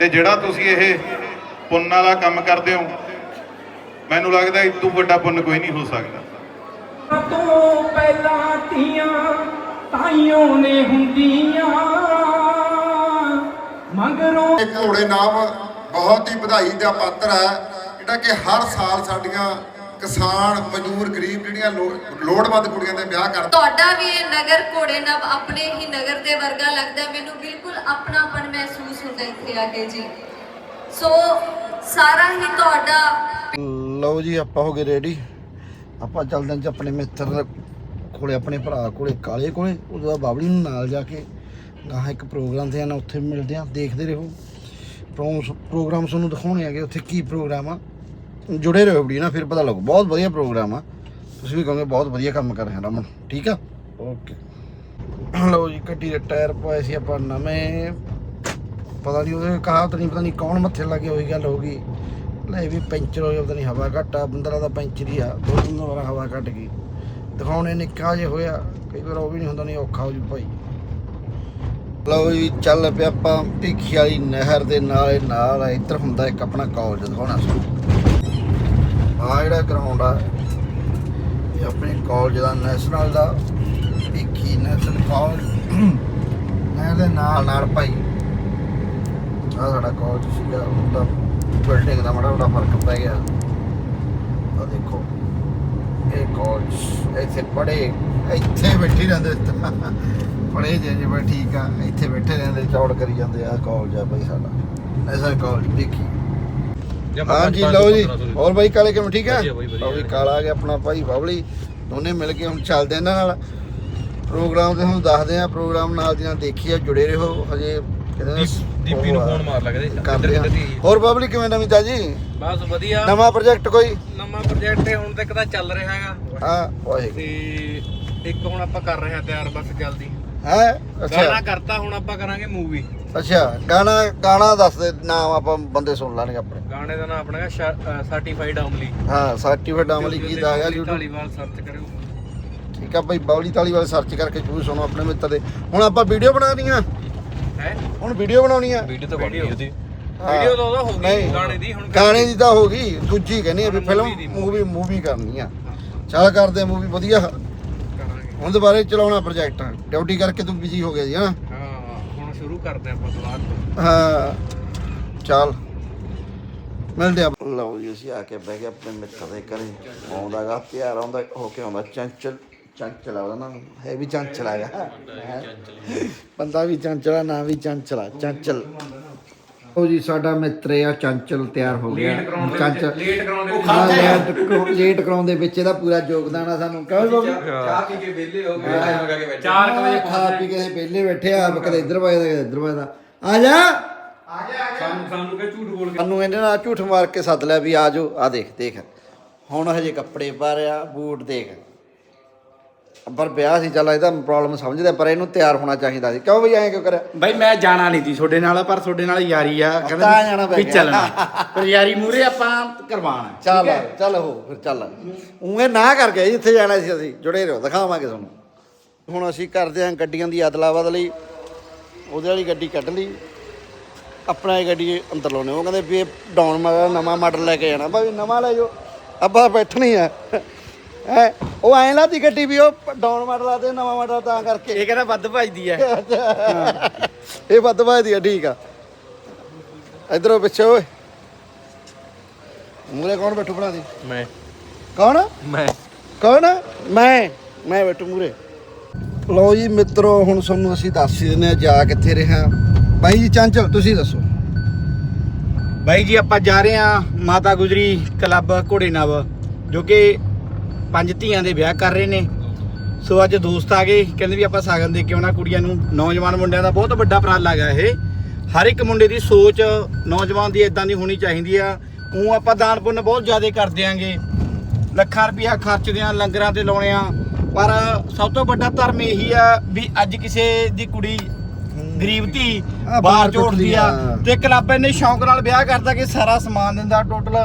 ਤੇ ਜਿਹੜਾ ਤੁਸੀਂ ਇਹ ਪੁੰਨ ਵਾਲਾ ਕੰਮ ਕਰਦੇ ਹੋ ਮੈਨੂੰ ਲੱਗਦਾ ਇਸ ਤੋਂ ਵੱਡਾ ਪੁੰਨ ਕੋਈ ਨਹੀਂ ਹੋ ਸਕਦਾ। ਤੋਂ ਪਹਿਲਾਂ ਤੀਆਂ ਤਾਈਆਂ ਨੇ ਹੁੰਦੀਆਂ ਮੰਗਰੋਂ ਘੋੜੇ ਨਾਮ ਬਹੁਤ ਹੀ ਵਧਾਈ ਦਾ ਪਾਤਰ ਹੈ ਜਿਹੜਾ ਕਿ ਹਰ ਸਾਲ ਸਾਡੀਆਂ ਕਿਸਾਨ ਮਜ਼ਦੂਰ ਗਰੀਬ ਜਿਹੜੀਆਂ ਲੋੜਵੰਦ ਕੁੜੀਆਂ ਦੇ ਵਿਆਹ ਕਰਦੇ ਤੁਹਾਡਾ ਵੀ ਇਹ ਨਗਰ ਘੋੜੇ ਨਵ ਆਪਣੇ ਹੀ ਨਗਰ ਦੇ ਵਰਗਾ ਲੱਗਦਾ ਹੈ। ਮੈਨੂੰ ਬਿਲਕੁਲ ਆਪਣਾਪਨ ਮਹਿਸੂਸ ਹੁੰਦਾ ਇੱਥੇ ਆ ਕੇ ਜੀ। ਸੋ ਸਾਰਾ ਹੀ ਤੁਹਾਡਾ ਲਓ ਜੀ ਆਪਾਂ ਹੋ ਗਏ ਰੈਡੀ ਆਪਾਂ ਚੱਲਦੇ ਹਾਂ ਜੀ ਆਪਣੇ ਮਿੱਤਰ ਕੋਲੇ ਆਪਣੇ ਭਰਾ ਕੋਲੇ ਕਾਲੇ ਕੋਲੇ। ਉਹਦੇ ਬਾਅਦ ਬਾਬਲੀ ਨੂੰ ਨਾਲ ਜਾ ਕੇ ਗਾਹਾਂ ਇੱਕ ਪ੍ਰੋਗਰਾਮ ਤੇ ਆਣਾ ਉੱਥੇ ਮਿਲਦੇ ਆ ਦੇਖਦੇ ਰਹੋ। ਪ੍ਰੋਮ- ਪ੍ਰੋਗਰਾਮ ਤੁਹਾਨੂੰ ਦਿਖਾਉਣੇ ਆਗੇ ਉੱਥੇ ਕੀ ਪ੍ਰੋਗਰਾਮ ਆ। ਜੁੜੇ ਰਹੋ ਵੀਡੀਓ ਨਾਲ, ਫਿਰ ਪਤਾ ਲੱਗੂ। ਬਹੁਤ ਵਧੀਆ ਪ੍ਰੋਗਰਾਮ ਆ। ਤੁਸੀਂ ਵੀ ਕਹੋਗੇ ਬਹੁਤ ਵਧੀਆ ਕੰਮ ਕਰ ਰਿਹਾ ਰਮਨ, ਠੀਕ ਆ? ਓਕੇ ਲਓ ਜੀ ਗੱਡੀ ਦੇ ਟਾਇਰ ਪਾਏ ਸੀ ਆਪਾਂ ਨਵੇਂ। ਪਤਾ ਨਹੀਂ ਉਹਦੇ ਕਹਾਵਤ ਨਹੀਂ ਪਤਾ ਨਹੀਂ ਕੌਣ ਮੱਥੇ ਲੱਗੇ ਹੋਈ ਗੱਲ ਹੋ ਗਈ। ਲੈ ਵੀ ਪੈਂਚਰ ਹੋ ਗਿਆ, ਪਤਾ ਨਹੀਂ ਹਵਾ ਘੱਟ ਆ, ਬੰਦਰਾ ਦਾ ਪੈਂਚਰ ਹੀ ਆ, ਦੋ ਤਿੰਨ ਵਾਰ ਹਵਾ ਘੱਟ ਗਈ। ਦਿਖਾਉਣੇ ਨਿੱਕਾ ਜੇ ਹੋਇਆ, ਕਈ ਵਾਰ ਉਹ ਵੀ ਨਹੀਂ ਹੁੰਦਾ, ਨਹੀਂ ਔਖਾ ਹੋ ਜੂ ਭਾਈ। ਲਓ ਜੀ, ਚੱਲ ਪਿਆ ਆਪਾਂ ਭਿੱਖੀ ਵਾਲੀ ਨਹਿਰ ਦੇ ਨਾਲ ਨਾਲ ਇੱਧਰ ਹੁੰਦਾ ਇੱਕ ਆਪਣਾ ਕਾਲਜ ਦਿਖਾਉਣਾ ਸੀ। ਆ ਜਿਹੜਾ ਗਰਾਊਂਡ ਆ, ਇਹ ਆਪਣੇ ਕਾਲਜ ਦਾ ਨੈਸ਼ਨਲ ਦਾ, ਭਿੱਖੀ ਨੈਸ਼ਨਲ ਕਾਲਜ ਨਹਿਰ ਦੇ ਨਾਲ ਨਾਲ ਭਾਈ ਆ ਸਾਡਾ ਕਾਲਜ ਸੀਗਾ ਉਹਦਾ ਬਿਲਡਿੰਗ ਦਾ ਮਾੜਾ ਮਾੜਾ ਫ਼ਰਕ ਪੈ ਗਿਆ। ਆ ਦੇਖੋ, ਇਹ ਕਾਲਜ ਇੱਥੇ ਪੜੇ ਇੱਥੇ ਬੈਠੇ ਰਹਿੰਦੇ। ਪੜੇ ਜੇ ਜੇ ਬਈ ਠੀਕ ਆ, ਇੱਥੇ ਬੈਠੇ ਰਹਿੰਦੇ, ਚੌੜ ਕਰੀ ਜਾਂਦੇ ਆ ਕਾਲਜ ਆ ਭਾਈ ਸਾਡਾ। ਨੈਸ਼ਨਲ ਕਾਲਜ ਦੇਖੀ ਹਾਂ ਜੀ ਲਓ ਜੀ। ਹੋਰ ਬਾਈ ਕਾਲੇ ਕਿਵੇਂ ਠੀਕ ਹੈ ਜੀ ਕਾਲਾ ਆ ਗਿਆ ਆਪਣਾ ਭਾਈ ਬਾਬਲੀ। ਦੋਨੇ ਮਿਲ ਕੇ ਹੁਣ ਚੱਲਦੇ ਇਹਨਾਂ ਨਾਲ। ਪ੍ਰੋਗਰਾਮ ਤੇ ਹੁਣ ਦੱਸਦੇ ਆ ਪ੍ਰੋਗਰਾਮ ਨਾਲ ਦੀ ਨਾਲ ਦੇਖੀਏ ਜੁੜੇ ਰਹੋ। ਹਜੇ ਦੀਪੀ ਨੂੰ ਫੋਨ ਮਾਰ ਲੱਗਦੇ ਆ। ਹੋਰ ਬਾਬਲੀ ਕਿਵੇਂ ਨਵੀਂ ਤਾਜੀ? ਬਸ ਵਧੀਆ। ਨਵਾਂ ਪ੍ਰੋਜੈਕਟ ਕੋਈ? ਨਵਾਂ ਪ੍ਰੋਜੈਕਟ ਹੁਣ ਤੱਕ ਤਾਂ ਚੱਲ ਰਿਹਾ ਹੈਗਾ। ਹਾਂ ਵਾਹਿਗੁਰੂ। ਤੇ ਇੱਕ ਹੁਣ ਆਪਾਂ ਕਰ ਰਹੇ ਹਾਂ ਤਿਆਰ ਬਸ ਜਲਦੀ। ਹੈ? ਗਾਣਾ ਅੱਛਾ ਕਰਤਾ ਹੁਣ ਆਪਾਂ ਕਰਾਂਗੇ ਮੂਵੀ ਅੱਛਾ ਗਾਣਾ ਗਾਣਾ ਦੱਸ ਦੇ ਨਾਮ ਆਪਾਂ ਬੰਦੇ ਸੁਣ ਲੈਣਗੇ ਆਪਣੇ। ਗਾਣੇ ਦਾ ਨਾਮ ਆਪਣਾ ਸਰਟੀਫਾਈਡ ਅਮਲੀ। ਹਾਂ ਸਰਟੀਫਿਕੇਟ ਅਮਲੀ ਕੀ ਦਾ ਹੈਗਾ YouTube ਢਾਲੀਵਾਲ ਸਰਚ ਕਰਿਓ। ਠੀਕ ਆ ਭਾਈ ਬਾਵਲੀ ਤਾਲੀ ਵਾਲੇ ਸਰਚ ਕਰਕੇ ਜ਼ਰੂਰ ਸੁਣੋ ਆਪਣੇ ਮਿੱਤਰ ਦੇ। ਹੁਣ ਆਪਾਂ ਵੀਡੀਓ ਬਣਾਉਣੀ ਆ ਹੈ? ਹੁਣ ਵੀਡੀਓ ਬਣਾਉਣੀ ਆ ਵੀਡੀਓ ਤਾਂ ਬਣ ਗਈ ਉਹਦੀ। ਹਾਂ। ਵੀਡੀਓ ਤਾਂ ਉਹਦਾ ਹੋ ਗਈ ਨਹੀਂ। ਗਾਣੇ ਦੀ ਹੁਣ ਗਾਣੇ ਦੀ ਤਾਂ ਹੋ ਗਈ ਦੂਜੀ ਕਹਿੰਦੀ ਆ ਵੀ ਫਿਲਮ ਦੀ। ਮੂਵੀ ਮੂਵੀ ਕਰਨੀ ਆ। ਚੱਲ ਕਰਦੇ ਆ ਮੂਵੀ ਵਧੀਆ। ਹੁਣ ਦੁਬਾਰੇ ਚਲਾਉਣਾ ਪ੍ਰੋਜੈਕਟ ਡਿਊਟੀ ਕਰਕੇ ਤੂੰ ਬਿਜ਼ੀ ਹੋ ਗਿਆ ਜੀ ਹਾਂ ਹਾਂ ਹੁਣ ਸ਼ੁਰੂ ਕਰਦੇ ਆਪਾਂ ਬਲਾਕ ਤੋਂ। ਹਾਂ ਚੱਲ। ਮਿਲਦੇ ਆ ਲਓ ਜੀ ਅਸੀਂ ਆ ਕੇ ਬਹਿ ਗਏ ਆਪਣੇ ਮਿੱਤਰ ਦੇ ਘਰੇ। ਆਉਂਦਾਗਾ ਤਿਆਰ ਆਉਂਦਾ ਹੋ ਕੇ ਆਉਂਦਾ। ਚੰਚਲ ਚੰਚਲ ਆ ਨਾਮ। ਹੈ ਵੀ ਚੰਚਲ ਆ ਹੈਂ। ਬੰਦਾ ਵੀ ਚੰਚਲਾ ਨਾ ਵੀ ਚੰਚਲਾ ਚੰਚਲ। ਉਹ ਜੀ ਸਾਡਾ ਮਿੱਤਰ ਆ ਚੰਚਲ ਤਿਆਰ ਹੋ ਗਿਆ। ਚੰਚਲ। ਲੇਟ ਕਰਾਉਣ ਦੇ ਵਿੱਚ। ਲੇਟ ਕਰਾਉਣ ਦੇ ਵਿੱਚ ਇਹਦਾ ਪੂਰਾ ਯੋਗਦਾਨ ਆ ਸਾਨੂੰ। ਕਹੋ ਬਾਬੂ ਚਾਹ ਪੀ ਕੇ ਵਿਹਲੇ ਹੋ ਗਏ ਚਾਰ ਵਜੇ ਖਾ ਪੀ ਕੇ ਪਹਿਲੇ ਬੈਠੇ ਆ ਕਦੇ ਇੱਧਰ ਵਜਦਾ ਕਦੇ ਇੱਧਰ ਵਜਦਾ ਆ ਜਾ। ਸਾਨੂੰ ਸਾਨੂੰ ਕਿ ਝੂਠ ਬੋਲ ਸਾਨੂੰ ਇਹਨੇ ਨਾਲ ਝੂਠ ਮਾਰ ਕੇ ਸੱਦ ਲਿਆ ਵੀ ਆ ਜਾਓ ਆ ਦੇਖ ਦੇਖ। ਹੁਣ ਹਜੇ ਕੱਪੜੇ ਪਾ ਰਿਆ ਬੂਟ ਦੇਖ। ਪਰ ਵਿਆਹ ਸੀ ਚੱਲ ਇਹਦਾ ਪ੍ਰੋਬਲਮ ਸਮਝਦੇ ਪਰ ਇਹਨੂੰ ਤਿਆਰ ਹੋਣਾ ਚਾਹੀਦਾ ਸੀ। ਕਿਉਂ ਬਈ ਐਂ ਕਿਉਂ ਕਰਿਆ? ਬਾਈ ਮੈਂ ਜਾਣਾ ਨਹੀਂ ਸੀ ਤੁਹਾਡੇ ਨਾਲ ਪਰ ਤੁਹਾਡੇ ਨਾਲ ਯਾਰੀ ਆ। ਤਾਂ ਜਾਣਾ ਪੈ ਵੀ ਗਿਆ। ਚੱਲਣਾ। ਪਰ ਯਾਰੀ ਮੂਰੇ ਆਪਾਂ ਕਰਵਾਣਾ ਚੱਲ ਚੱਲ ਹੋ ਫਿਰ ਚੱਲ। ਉਹ ਨਾ ਕਰ ਗਏ ਜਿੱਥੇ ਜਾਣਾ ਸੀ ਅਸੀਂ। ਜੁੜੇ ਰਹੋ ਦਿਖਾਵਾਂਗੇ ਤੁਹਾਨੂੰ। ਹੁਣ ਅਸੀਂ ਕਰਦੇ ਹਾਂ ਗੱਡੀਆਂ ਦੀ ਅਦਲਾ ਬਦਲੀ ਉਹਦੇ ਵਾਲੀ ਗੱਡੀ ਕੱਢ ਲਈ। ਆਪਣਾ ਇਹ ਗੱਡੀ ਅੰਦਰ ਲਾਉਣੇ। ਉਹ ਕਹਿੰਦੇ ਵੀ ਇਹ ਡਾਊਨ ਮਾਡਲ ਨਵਾਂ ਮਾਡਲ ਲੈ ਕੇ ਜਾਣਾ। ਭਾਵੇਂ ਨਵਾਂ ਲੈ ਜਾਓ। ਅੱਬਾ ਬੈਠਣੀ ਆ। ਹੈ ਉਹ ਐਂ ਲਾਦੀ ਗੱਡੀ ਵੀ ਉਹ ਡਾਊਨ ਮਾਡਲ ਆ ਤੇ ਨਵਾਂ ਮਾਡਲ ਤਾਂ ਕਰਕੇ। ਇਹ ਕਹਿੰਦਾ ਵੱਧ ਭਜਦੀ ਐ ਇਹ ਵੱਧ ਵੱਧਦੀ ਆ ਠੀਕ ਆ। ਇਧਰੋਂ ਪਿੱਛੇ ਓਏ। ਮੂਰੇ ਕੌਣ ਬੈਠੂ ਬਣਾ ਦੀ? ਮੈਂ। ਕੌਣ? ਮੈਂ। ਕੌਣ? ਮੈਂ। ਮੈਂ ਬੈਠੂ ਮੂਰੇ ਲਓ ਜੀ ਮਿੱਤਰੋ ਹੁਣ ਤੁਹਾਨੂੰ ਅਸੀਂ ਦੱਸ ਹੀ ਦਿੰਦੇ ਆ ਜਾ ਕਿੱਥੇ ਰਿਹਾ ਬਾਈ ਜੀ ਚੰਚਲ ਤੁਸੀਂ ਦੱਸੋ। ਬਾਈ ਜੀ ਆਪਾਂ ਜਾ ਰਹੇ ਆ ਮਾਤਾ ਗੁਜਰੀ ਕਲੱਬ ਘੋੜੇ ਨਵ ਜੋ ਕਿ ਪੰਜ ਧੀਆਂ ਦੇ ਵਿਆਹ ਕਰ ਰਹੇ ਨੇ। ਸੋ ਅੱਜ ਦੋਸਤ ਆ ਗਏ। ਕਹਿੰਦੇ ਵੀ ਆਪਾਂ ਸਾਗਨ ਦੇ ਕੇ ਆਉਣਾ ਕੁੜੀਆਂ ਨੂੰ। ਨੌਜਵਾਨ ਮੁੰਡਿਆਂ ਦਾ ਬਹੁਤ ਵੱਡਾ ਉਪਰਾਲਾ ਹੈਗਾ ਇਹ। ਹਰ ਇੱਕ ਮੁੰਡੇ ਦੀ ਸੋਚ ਨੌਜਵਾਨ ਦੀ ਇਦਾਂ ਦੀ ਹੋਣੀ ਚਾਹੀਦੀ ਆ। ਉਹ ਆਪਾਂ ਦਾਨ ਪੁੰਨ ਬਹੁਤ ਜ਼ਿਆਦਾ ਕਰ ਦਿਆਂਗੇ। ਲੱਖਾਂ ਰੁਪਇਆ ਖਰਚਦੇ ਆ ਲੰਗਰਾਂ ਤੇ ਲਾਉਣੇ ਆ। ਪਰ ਸਭ ਤੋਂ ਵੱਡਾ ਧਰਮ ਇਹੀ ਆ ਵੀ ਅੱਜ ਕਿਸੇ ਦੀ ਕੁੜੀ ਗਰੀਬ ਧੀ ਬਾਹਰ ਝੋੜਦੀ ਆ। ਤੇ ਕਲੱਬ ਇੰਨੇ ਸ਼ੌਂਕ ਨਾਲ ਵਿਆਹ ਕਰਦਾ ਕਿ ਸਾਰਾ ਸਮਾਨ ਦਿੰਦਾ ਟੋਟਲ।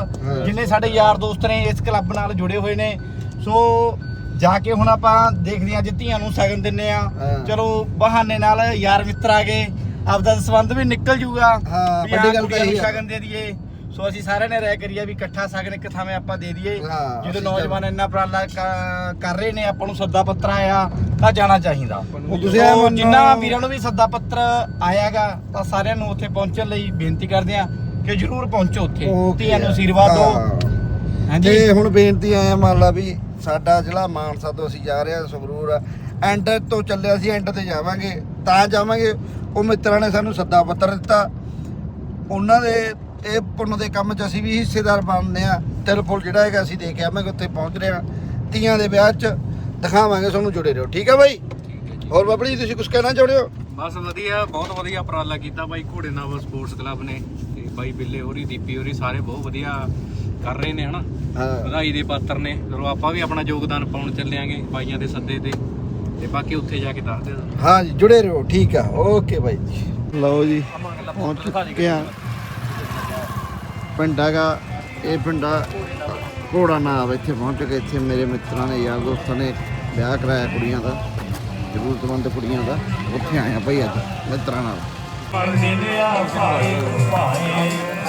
ਜਿੰਨੇ ਸਾਡੇ ਯਾਰ ਦੋਸਤ ਨੇ ਇਸ ਕਲੱਬ ਨਾਲ ਜੁੜੇ ਹੋਏ ਨੇ। ਸੋ ਜਾ ਕੇ ਹੁਣ ਆਪਾਂ ਦੇਖਦੇ ਹਾਂ ਅੱਜ ਧੀਆਂ ਨੂੰ ਸ਼ਗਨ ਦਿੰਨੇ ਆ। ਚਲੋ ਬਹਾਨੇ ਨਾਲ ਯਾਰ ਮਿੱਤਰ ਆ ਗਏ। ਆਪਦਾ ਸੰਬੰਧ ਵੀ ਨਿਕਲ ਜੂਗਾ ਹਾਂ, ਵੱਡੀ ਗੱਲ ਤਾਂ ਇਹੀ। ਸ਼ਗਨ ਦੇ ਦਈਏ। ਸੋ ਅਸੀਂ ਸਾਰਿਆਂ ਨੇ ਰਾਏ ਕਰੀਆ ਵੀ ਇਕੱਠਾ ਸ਼ਗਨ ਇੱਕ ਥਾਵੇਂ ਆਪਾਂ ਦੇ ਦਈਏ। ਜਦੋਂ ਨੌਜਵਾਨ ਇੰਨਾ ਉਪਰਾਲਾ ਕ- ਕਰ ਰਹੇ ਨੇ ਆਪਾਂ ਨੂੰ ਸੱਦਾ ਪੱਤਰ ਆਇਆ ਤਾਂ ਜਾਣਾ ਚਾਹੀਦਾ। ਤੁਸੀਂ ਜਿੰਨਾ ਵੀਰਾਂ ਨੂੰ ਵੀ ਸੱਦਾ ਪੱਤਰ ਆਇਆਗਾ ਤਾਂ ਸਾਰਿਆਂ ਨੂੰ ਉੱਥੇ ਪਹੁੰਚਣ ਲਈ ਬੇਨਤੀ ਕਰਦੇ ਆ ਕਿ ਜਰੂਰ ਪਹੁੰਚੋ ਉੱਥੇ। ਧੀਆਂ ਨੂੰ ਆਸ਼ੀਰਵਾਦ ਦਿਓ। ਹਾਂਜੀ। ਤੇ ਹੁਣ ਬੇਨਤੀ ਆਇਆ ਮੰਨ ਲਾ ਵੀ ਸਾਡਾ ਜ਼ਿਲ੍ਹਾ ਮਾਨਸਾ ਤੋਂ ਅਸੀਂ ਜਾ ਰਹੇ ਹਾਂ ਸੰਗਰੂਰ। ਐਂਡ ਤੋਂ ਚੱਲਿਆ ਸੀ ਐਂਡ ਤੇ ਜਾਵਾਂਗੇ। ਤਾਂ ਜਾਵਾਂਗੇ ਉਹ ਮਿੱਤਰਾਂ ਨੇ ਸਾਨੂੰ ਸੱਦਾ ਪੱਤਰ ਦਿੱਤਾ। ਉਹਨਾਂ ਦੇ ਇਹ ਪੁੰਨ ਦੇ ਕੰਮ 'ਚ ਅਸੀਂ ਵੀ ਹਿੱਸੇਦਾਰ ਬਣਦੇ ਆ। ਤਿਲਫੁਲ ਜਿਹੜਾ ਹੈਗਾ ਅਸੀਂ ਦੇ ਕੇ ਆਵਾਂਗੇ ਉੱਥੇ ਪਹੁੰਚ ਰਹੇ ਤੀਆਂ ਦੇ ਵਿਆਹ 'ਚ ਦਿਖਾਵਾਂਗੇ ਤੁਹਾਨੂੰ ਜੁੜੇ ਰਹੋ। ਠੀਕ ਹੈ ਬਾਈ? ਹੋਰ ਬਾਬਲੀ ਜੀ ਤੁਸੀਂ ਕੁਝ ਕਹਿਣਾ ਚਾਹੁੰਦੇ ਹੋ? ਬਸ ਵਧੀਆ ਬਹੁਤ ਵਧੀਆ ਉਪਰਾਲਾ ਕੀਤਾ ਬਾਈ ਘੋੜੇ ਨਾਲ ਸਪੋਰਟਸ ਕਲੱਬ ਨੇ। ਤੇ ਬਾਈ ਬਿੱਲੇ ਹੋਰੀ ਦੀਪੀ ਹੋਰੀ ਸਾਰੇ ਬਹੁਤ ਵਧੀਆ ਕਰ ਰਹੇ ਨੇ ਹਨਾ? ਹਾਂ। ਵਧਾਈ ਦੇ ਪਾਤਰ ਨੇ। ਚਲੋ ਆਪਾਂ ਵੀ ਆਪਣਾ ਯੋਗਦਾਨ ਪਾਉਣ ਚੱਲਿਆਂਗੇ ਬਾਈਆਂ ਦੇ ਸੱਦੇ ਤੇ। ਤੇ ਬਾਕੀ ਉੱਥੇ ਜਾ ਕੇ ਦੱਸਦੇ ਆ ਹਾਂ ਜੀ ਜੁੜੇ ਰਹੋ ਠੀਕ ਆ। ਓਕੇ ਬਾਈ ਜੀ। ਲਓ ਜੀ ਪਹੁੰਚ ਚੁੱਕੇ ਆ ਪਿੰਡ ਹੈਗਾ ਇਹ ਪਿੰਡਾ ਘੋੜਾ ਨਾਮ ਇੱਥੇ ਪਹੁੰਚ ਕੇ ਇੱਥੇ ਮੇਰੇ ਮਿੱਤਰਾਂ ਨੇ ਯਾਰ ਦੋਸਤਾਂ ਨੇ ਵਿਆਹ ਕਰਾਇਆ ਕੁੜੀਆਂ ਦਾ ਜ਼ਰੂਰਤਮੰਦ ਕੁੜੀਆਂ ਦਾ। ਉੱਥੇ ਆਏ ਆ ਭਾਈ ਅੱਜ ਮਿੱਤਰਾਂ ਨਾਲ।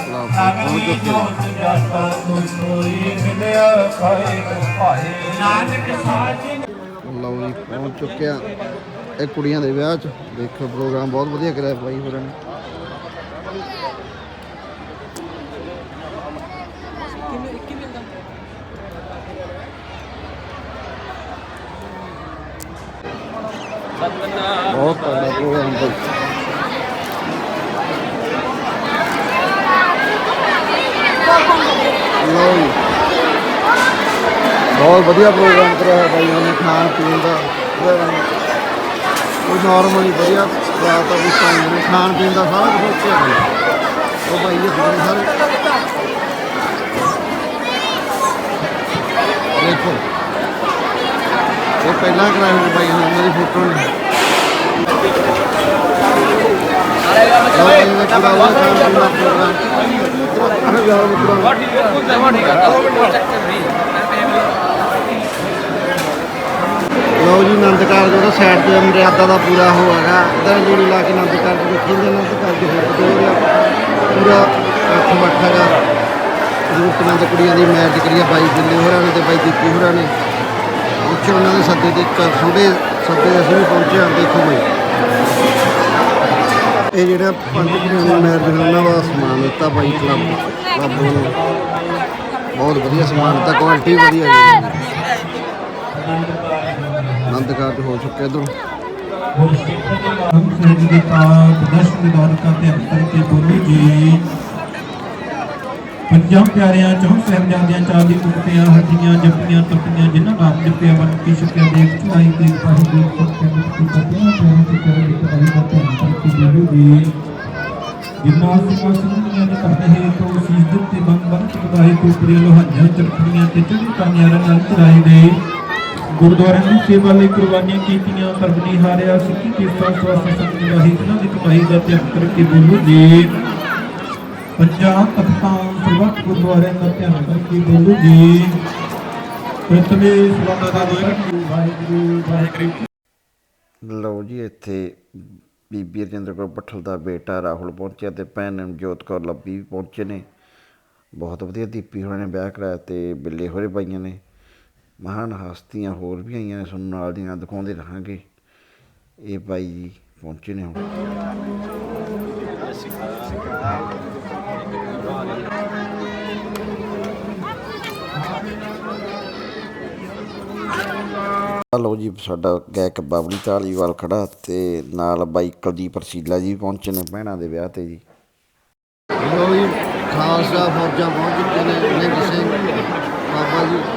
ਲਓ ਜੀ, ਪਹੁੰਚ ਚੁੱਕੇ ਆ। ਲਓ ਜੀ ਪਹੁੰਚ ਚੁੱਕੇ ਇਹ ਕੁੜੀਆਂ ਦੇ ਵਿਆਹ 'ਚ ਦੇਖੋ ਪ੍ਰੋਗਰਾਮ ਬਹੁਤ ਵਧੀਆ ਕਰਿਆ ਬਾਈ ਹੋਰਾਂ ਨੇ ਬਹੁਤ ਤਗੜਾ ਪ੍ਰੋਗਰਾਮ ਬਾਈ ਲਓ ਜੀ ਬਹੁਤ ਵਧੀਆ ਪ੍ਰੋਗਰਾਮ ਕਰਿਆ ਹੈ ਬਾਈਆਂ ਨੇ ਖਾਣ ਪੀਣ ਦਾ। ਉਹ ਨਾਰਮਲੀ ਵਧੀਆ ਰਾਤ ਦਾ ਟਾਈਮ ਨੇ ਖਾਣ ਪੀਣ ਦਾ ਸਾਰਾ ਕੁਝ ਉੱਥੇ ਹੈ ਉਹ ਬਾਈ ਇਹ ਸਾਰੇ ਸਾਰੇ। ਦੇਖੋ। ਇਹ ਪਹਿਲਾਂ ਕਰਾਇਆ ਹੋਇਆ ਬਾਈ ਨੇ ਮੇਰੀ ਫੋਟੋ ਨੇ। ਲਓ ਜੀ, ਇਹ ਪੂਰਾ ਉਹਦਾ ਖਾਣ ਪੀਣ ਦਾ ਪ੍ਰੋਗਰਾਮ ਅਰੇ ਯਾਰ ਮਿੱਤਰੋ ਲਓ ਜੀ ਆਨੰਦ ਕਾਰਜ ਉਹਦਾ ਸਾਈਡ ਤੇ ਮਰਿਆਦਾ ਦਾ ਪੂਰਾ ਹੋ ਹੈਗਾ। ਇਧਰ ਜੋੜੀ ਲਾ ਕੇ ਆਨੰਦ ਕਾਰਜ ਦੇਖੀ ਦੇ ਆਨੰਦ ਕਾਰਜ ਹੋ ਪੂਰਾ ਪੂਰਾ ਅੱਠ ਮੱਠ ਹੈਗਾ। ਜ਼ਰੂਰਤਮੰਦ ਕੁੜੀਆਂ ਦੀ ਮੈਰਿਜ ਕਰੀਆ ਬਾਈ ਦਿੱਲੀ ਹੋਰਾਂ ਨੇ ਤੇ ਬਾਈ ਦੀਪੀ ਹੋਰਾਂ ਨੇ। ਉੱਚ ਉਹਨਾਂ ਦੇ ਸੱਦੇ ਤੇ ਇੱਕ ਛੋਟੇ ਸੱਦੇ ਅਸੀਂ ਵੀ ਪਹੁੰਚੇ ਹਾਂ, ਦੇਖੋ ਬਾਈ। ਇਹ ਜਿਹੜਾ ਪੰਜ ਕੁੜੀਆਂ ਦੀ ਮੈਰਿਜ ਉਹਨਾਂ ਦਾ ਸਮਾਨ ਦਿੱਤਾ ਬਾਈ ਕਲੱਬ ਕਲੱਬ ਨੂੰ। ਬਹੁਤ ਵਧੀਆ ਸਮਾਨ ਦਿੱਤਾ ਕੁਆਲਿਟੀ ਵਧੀਆ ਹੈ ਆਨੰਦ ਕਾਰਜ ਹੋ ਚੁੱਕਿਆ ਇਧਰ। ਉਹ ਸਿੱਖ ਦੇ ਨਾਮ ਸੇਜ ਦੇ ਤਾਂ ਪ੍ਰਦਰਸ਼ਨ ਦੇ ਦੌਰ ਕਰਦੇ ਅੰਤਰ ਕੇ ਬੋਲੀ ਜੀ। ਪੰਜਾਬ ਪਿਆਰਿਆਂ ਚੋਂ ਸਹਿਬਜ਼ਾਦਿਆਂ ਚਾਹ ਦੀ ਕੁੱਤਿਆਂ, ਹੱਡੀਆਂ ਜੱਪੀਆਂ ਤੱਪੀਆਂ ਜਿਨ੍ਹਾਂ ਨਾਮ ਜੱਪਿਆ ਵਨ ਕੀ ਸ਼ੁਕਿਆ ਦੇਖ ਚੁਣਾਈ ਤੇ ਪਾਹੀ ਦੇ ਸੱਚੇ ਮੁਕਤੀ ਕਰਦਿਆਂ ਚਾਹ ਤੇ ਕਰ ਇੱਕ ਵਾਰੀ ਦਾ ਧਿਆਨ ਕਰਕੇ ਜੀਵੋ ਜੀ। ਜਿਨ੍ਹਾਂ ਸਿੰਘਾਂ ਸਿੰਘਾਂ ਨੇ ਕਰਦੇ ਹੈ ਤੋਂ ਸੀਸ ਦਿੱਤੇ ਬੰਦ ਬੰਦ ਕਰਾਏ ਕੋਪਰੇ ਲੋਹਾਂਆਂ ਚਰਖੜੀਆਂ ਤੇ ਚੜ੍ਹਨ ਕਾਨਿਆਰਾਂ ਨਾਲ ਚਰਾਏ ਗਏ ਗੁਰਦੁਆਰਿਆਂ ਦੀ ਸੇਵਾ ਲਈ ਕੁਰਬਾਨੀਆਂ ਕੀਤੀਆਂ ਕਰਬਨੀ ਹਾਰਿਆ। ਸਿੱਖੀ ਕਿਰਪਾ ਸਵਾਸ ਸੰਤ ਵਾਹੀ ਇਹਨਾਂ ਦੀ ਕਮਾਈ ਦਾ ਧਿਆਨ ਕਰਕੇ ਬੋਲੋ ਜੀ। ਪੰਜਾਂ ਤਖਤਾਂ ਸਰਬੱਤ ਗੁਰਦੁਆਰਿਆਂ ਦਾ ਧਿਆਨ ਕਰਕੇ ਬੋਲੋ ਜੀ। ਪ੍ਰਤਮੇ ਸਵਾਨਾ ਦਾ ਵਾਹਿਗੁਰੂ ਵਾਹਿਗੁਰੂ ਵਾਹਿਗੁਰੂ ਲਓ ਜੀ, ਇੱਥੇ ਬੀਬੀ ਰਜਿੰਦਰ ਕੌਰ ਪੱਠਲ ਦਾ ਬੇਟਾ ਰਾਹੁਲ ਪਹੁੰਚਿਆ ਤੇ ਭੈਣ ਨਵਜੋਤ ਕੌਰ ਲੱਭੀ ਵੀ ਪਹੁੰਚੇ ਨੇ। ਬਹੁਤ ਵਧੀਆ ਦੀਪੀ ਹੋਰਾਂ ਨੇ ਵਿਆਹ ਕਰਾਇਆ ਤੇ ਬਿੱਲੇ ਹੋਰੇ ਪਾਈਆਂ ਨੇ। ਮਹਾਨ ਹਸਤੀਆਂ ਹੋਰ ਵੀ ਆਈਆਂ ਨੇ ਤੁਹਾਨੂੰ ਨਾਲ ਦੀ ਨਾਲ ਦਿਖਾਉਂਦੇ ਰਹਾਂਗੇ। ਇਹ ਬਾਈ ਜੀ ਪਹੁੰਚੇ ਨੇ ਹੁਣ। ਆ ਲਓ ਜੀ, ਸਾਡਾ ਗਾਇਕ ਬਾਬਲੀ ਢਾਲੀਵਾਲ ਖੜਾ ਤੇ ਨਾਲ ਬਾਈ ਕੁਲਦੀਪ ਰਸੀਲਾ ਜੀ ਪਹੁੰਚੇ ਨੇ ਭੈਣਾਂ ਦੇ ਵਿਆਹ ਤੇ ਜੀ। ਲਓ ਜੀ, ਖਾਲਸਾ ਫੌਜਾਂ ਪਹੁੰਚ ਚੁੱਕੇ ਨੇ, ਸਿੰਘ, ਬਾਬਾ ਜੀ।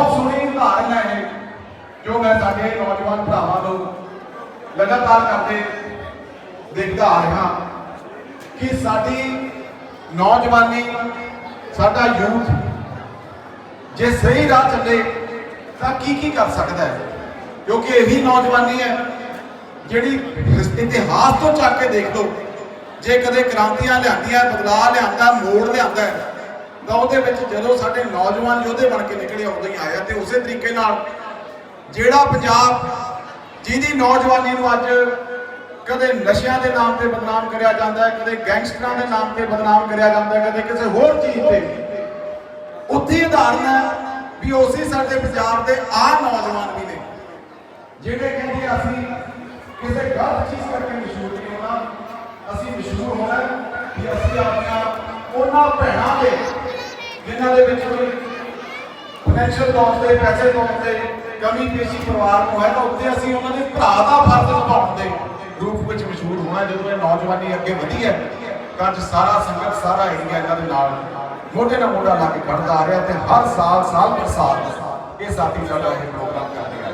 ਉਦਾਹਰਨ ਹੈ ਇਹ, ਜੋ ਮੈਂ ਸਾਡੇ ਨੌਜਵਾਨ ਭਰਾਵਾਂ ਨੂੰ ਲਗਾਤਾਰ ਕਰਦੇ ਦੇਖਦਾ ਆ ਰਿਹਾ ਕਿ ਸਾਡੀ ਨੌਜਵਾਨੀ, ਸਾਡਾ ਯੂਥ ਜੇ ਸਹੀ ਰਾਹ ਚੱਲੇ ਤਾਂ ਕੀ ਕੀ ਕਰ ਸਕਦਾ ਹੈ? ਕਿਉਂਕਿ ਇਹੀ ਨੌਜਵਾਨੀ ਹੈ ਜਿਹੜੀ ਇਤਿਹਾਸ ਤੋਂ ਚੱਕ ਕੇ ਦੇਖ ਲਓ। ਜੇ ਕਦੇ ਕ੍ਰਾਂਤੀਆਂ ਲਿਆਂਦੀਆਂ, ਬਦਲਾਅ ਲਿਆਂਦਾ, ਮੋੜ ਲਿਆਂਦਾ ਤਾਂ ਉਹਦੇ ਵਿੱਚ ਜਦੋਂ ਸਾਡੇ ਨੌਜਵਾਨ ਯੋਧੇ ਬਣ ਕੇ ਨਿਕਲੇ, ਉਦੋਂ ਹੀ ਆਇਆ ਤੇ ਉਸੇ ਤਰੀਕੇ ਨਾਲ ਜਿਹੜਾ ਪੰਜਾਬ ਜਿਹਦੀ ਨੌਜਵਾਨੀ ਨੂੰ ਅੱਜ ਕਦੇ ਨਸ਼ਿਆਂ ਦੇ ਨਾਮ ਤੇ ਬਦਨਾਮ ਕਰਿਆ ਜਾਂਦਾ ਹੈ, ਕਦੇ ਗੈਂਗਸਟਰਾਂ ਦੇ ਨਾਮ ਤੇ ਬਦਨਾਮ ਕਰਿਆ ਜਾਂਦਾ ਹੈ, ਕਦੇ ਕਿਸੇ ਹੋਰ ਚੀਜ਼ ਤੇ। ਉੱਥੇ ਹੀ ਉਦਾਹਰਨ ਹੈ ਵੀ ਉਸੇ ਸਾਡੇ ਪੰਜਾਬ ਦੇ ਆ ਨੌਜਵਾਨ ਵੀ ਨੇ, ਜਿਹੜੇ ਕਹਿੰਦੇ ਅਸੀਂ ਕਿਸੇ ਗਲਤ ਚੀਜ਼ ਕਰਕੇ ਮਸ਼ਹੂਰ ਨਹੀਂ ਹੋਣਾ, ਅਸੀਂ ਮਸ਼ਹੂਰ ਹੋਣਾ ਕਿ ਅਸੀਂ ਆਪਣਾ ਉਹਨਾਂ ਭੈਣਾਂ ਦੇ ਜਿਨ੍ਹਾਂ ਦੇ ਵਿੱਚ ਕੋਈ ਫਾਈਨੈਂਸ਼ੀਅਲ ਤੌਰ ਤੇ ਪੈਸੇ ਤੌਰ ਤੇ ਕਮੀ ਪੇਸ਼ੀ ਪਰਿਵਾਰ ਨੂੰ ਹੈ, ਤਾਂ ਉੱਥੇ ਅਸੀਂ ਉਹਨਾਂ ਦੇ ਭਰਾ ਦਾ ਫਰਜ਼ ਨਿਭਾਉਣ ਦੇ ਰੂਪ ਵਿੱਚ ਮਸ਼ਹੂਰ ਹੋਣਾ ਜਦੋਂ ਇਹ ਨੌਜਵਾਨੀ ਅੱਗੇ ਵਧੀ ਹੈ, ਤਾਂ ਸਾਰਾ ਸੰਗਤ, ਸਾਰਾ ਏਰੀਆ ਇਹਨਾਂ ਦੇ ਨਾਲ ਮੋਢੇ ਨਾਲ ਮੋਢਾ ਲਾ ਕੇ ਖੜਦਾ ਆ ਰਿਹਾ ਤੇ ਹਰ ਸਾਲ ਸਾਲ ਪਰ ਸਾਲ ਇਹ ਸਾਥੀ ਸਾਡਾ ਇਹ ਪ੍ਰੋਗਰਾਮ ਕਰਦੇ ਆ